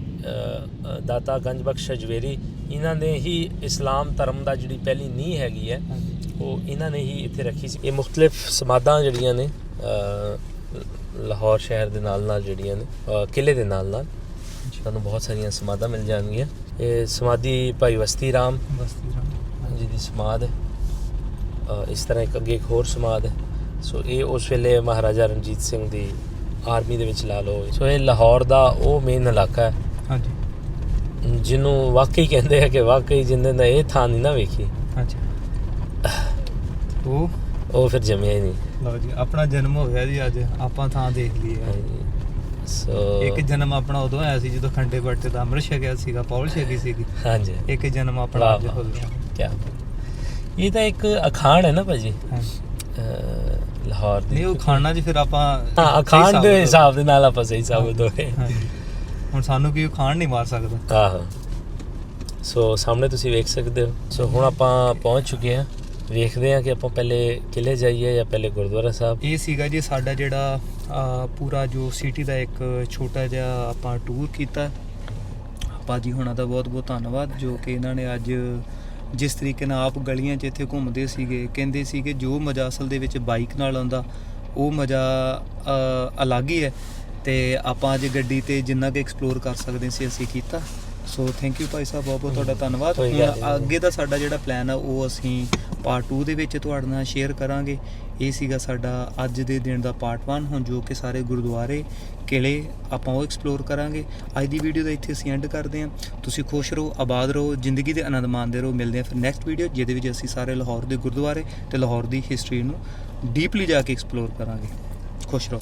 ਦਾਤਾ ਗੰਜ ਬਖਸ਼ ਜਵੇਰੀ ਇਹਨਾਂ ਨੇ ਹੀ ਇਸਲਾਮ ਧਰਮ ਦਾ ਜਿਹੜੀ ਪਹਿਲੀ ਨੀਂਹ ਹੈਗੀ ਹੈ ਉਹ ਇਹਨਾਂ ਨੇ ਹੀ ਇੱਥੇ ਰੱਖੀ ਸੀ। ਇਹ ਮੁxtਲਿਫ ਸਮਾਦਾਂ ਜਿਹੜੀਆਂ ਨੇ ਲਾਹੌਰ ਸ਼ਹਿਰ ਦੇ ਨਾਲ ਨਾਲ ਜਿਹੜੀਆਂ ਨੇ ਕਿਲੇ ਦੇ ਨਾਲ ਨਾਲ ਤੁਹਾਨੂੰ ਬਹੁਤ ਸਾਰੀਆਂ ਸਮਾਦਾਂ ਮਿਲ ਜਾਣਗੀਆਂ। ਇਹ ਸਮਾਧੀ ਭਾਈ ਵਸਤੀ ਰਾਮ ਰਾਮ ਜੀ ਦੀ ਹੈ। ਅ, ਇਸ ਤਰ੍ਹਾਂ ਇੱਕ ਅੱਗੇ ਇੱਕ ਹੋਰ ਸਮਾਧ ਹੈ। ਸੋ ਇਹ ਉਸ ਵੇਲੇ ਮਹਾਰਾਜਾ ਰਣਜੀਤ ਸਿੰਘ ਦੀ ਆਰਮੀ ਦੇ ਵਿੱਚ ਲਾ ਲਓ। ਸੋ ਇਹ ਲਾਹੌਰ ਦਾ ਉਹ ਮੇਨ ਇਲਾਕਾ ਹੈ। ਜਿਹਨੂੰ ਵਾਕਈ ਕਹਿੰਦੇ ਆ ਕਿ ਵਾਕਈ ਜਿੰਦੇ ਨੇ ਇਹ ਥਾਂ ਨਹੀਂ ਨਾ ਵੇਖੀ ਹਾਂਜੀ ਉਹ? ਉਹ ਫਿਰ ਜੰਮਿਆ ਹੀ ਨਹੀਂ। ਲਓ ਜੀ ਆਪਣਾ ਜਨਮ ਹੋ ਗਿਆ ਜੀ ਅੱਜ ਆਪਾਂ ਥਾਂ ਦੇਖ ਲਈ ਹੈ। ਸੋ ਇੱਕ ਜਨਮ ਆਪਣਾ ਉਦੋਂ ਆਇਆ ਸੀ ਜਦੋਂ ਖੰਡੇ ਬੱਟੇ ਦਾ ਅੰਮ੍ਰਿਤ ਛਕਿਆ ਸੀਗਾ ਪੌਲ ਛਕੀ ਸੀਗੀ। ਹਾਂਜੀ। ਇੱਕ ਜਨਮ ਆਪਣਾ ਅੱਜ ਹੋ ਗਿਆ। ਕਿਆ ਇਹ ਤਾਂ ਇੱਕ ਅਖਾਣ ਹੈ ਨਾ ਭਾਜੀ? ਲਾਹੌਰ ਦੀ। ਨਹੀਂ ਉਹ ਖਾਣਾ ਜੀ ਫਿਰ ਆਪਾਂ ਹਾਂ ਅਖਾਣ ਦੇ ਹਿਸਾਬ ਦੇ ਨਾਲ ਆਪਾਂ ਸਹੀ ਸਾਬਤ ਹੋਏ ਹਾਂਜੀ। ਹੁਣ ਸਾਨੂੰ ਕੀ ਖਾਣ ਨਹੀਂ ਮਾਰ ਸਕਦਾ। ਆਹੋ। ਸੋ ਸਾਹਮਣੇ ਤੁਸੀਂ ਵੇਖ ਸਕਦੇ ਹੋ। ਸੋ ਹੁਣ ਆਪਾਂ ਪਹੁੰਚ ਚੁੱਕੇ ਹਾਂ। ਵੇਖਦੇ ਹਾਂ ਕਿ ਆਪਾਂ ਪਹਿਲੇ ਕਿਲੇ ਜਾਈਏ ਜਾਂ ਪਹਿਲੇ ਗੁਰਦੁਆਰਾ ਸਾਹਿਬ। ਇਹ ਸੀਗਾ ਜੀ ਸਾਡਾ ਜਿਹੜਾ ਪੂਰਾ ਜੋ ਸਿਟੀ ਦਾ ਇੱਕ ਛੋਟਾ ਜਿਹਾ ਆਪਾਂ ਟੂਰ ਕੀਤਾ। ਭਾਜੀ ਹੁਣਾਂ ਦਾ ਬਹੁਤ ਬਹੁਤ ਧੰਨਵਾਦ ਜੋ ਕਿ ਇਹਨਾਂ ਨੇ ਅੱਜ ਜਿਸ ਤਰੀਕੇ ਨਾਲ ਆਪ ਗਲੀਆਂ 'ਚ ਇੱਥੇ ਘੁੰਮਦੇ ਸੀਗੇ ਕਹਿੰਦੇ ਸੀਗੇ ਜੋ ਮਜ਼ਾ ਅਸਲ ਦੇ ਵਿੱਚ ਬਾਈਕ ਨਾਲ ਆਉਂਦਾ ਉਹ ਮਜ਼ਾ ਅਲੱਗ ਹੀ ਹੈ। ਤੇ ਆਪਾਂ ਅੱਜ ਗੱਡੀ ਤੇ ਜਿੰਨਾ ਕਿ ਐਕਸਪਲੋਰ ਕਰ ਸਕਦੇ ਸੀ ਅਸੀਂ ਕੀਤਾ। So thank you Bhai Sahib ਬਹੁਤ ਬਹੁਤ ਤੁਹਾਡਾ ਧੰਨਵਾਦ। ਕੋਈ ਗੱਲ ਹੁਣ ਨਹੀਂ। ਅੱਗੇ ਦਾ ਸਾਡਾ ਜਿਹੜਾ ਪਲਾਨ ਆ ਉਹ ਅਸੀਂ ਪਾਰਟ 2 ਦੇ ਵਿੱਚ ਤੁਹਾਡੇ ਨਾਲ ਸ਼ੇਅਰ ਕਰਾਂਗੇ। ਇਹ ਸੀਗਾ ਸਾਡਾ ਅੱਜ ਦੇ ਦਿਨ ਦਾ ਪਾਰਟ 1 ਹੁਣ ਜੋ ਕਿ ਸਾਰੇ ਗੁਰਦੁਆਰੇ ਕਿਲੇ ਆਪਾਂ ਉਹ ਐਕਸਪਲੋਰ ਕਰਾਂਗੇ। ਅੱਜ ਦੀ ਵੀਡੀਓ ਦਾ ਇੱਥੇ ਅਸੀਂ ਐਂਡ ਕਰਦੇ ਹਾਂ। ਤੁਸੀਂ ਖੁਸ਼ ਰਹੋ ਆਬਾਦ ਰਹੋ ਜ਼ਿੰਦਗੀ ਦੇ ਆਨੰਦ ਮਾਣਦੇ ਰਹੋ। ਮਿਲਦੇ ਹਾਂ ਫਿਰ ਨੈਕਸਟ ਵੀਡੀਓ ਜਿਹਦੇ ਵਿੱਚ ਅਸੀਂ ਸਾਰੇ ਲਾਹੌਰ ਦੇ ਗੁਰਦੁਆਰੇ ਤੇ ਲਾਹੌਰ ਦੀ ਹਿਸਟਰੀ ਨੂੰ ਡੀਪਲੀ ਜਾ ਕੇ ਐਕਸਪਲੋਰ ਕਰਾਂਗੇ। ਖੁਸ਼ ਰਹੋ।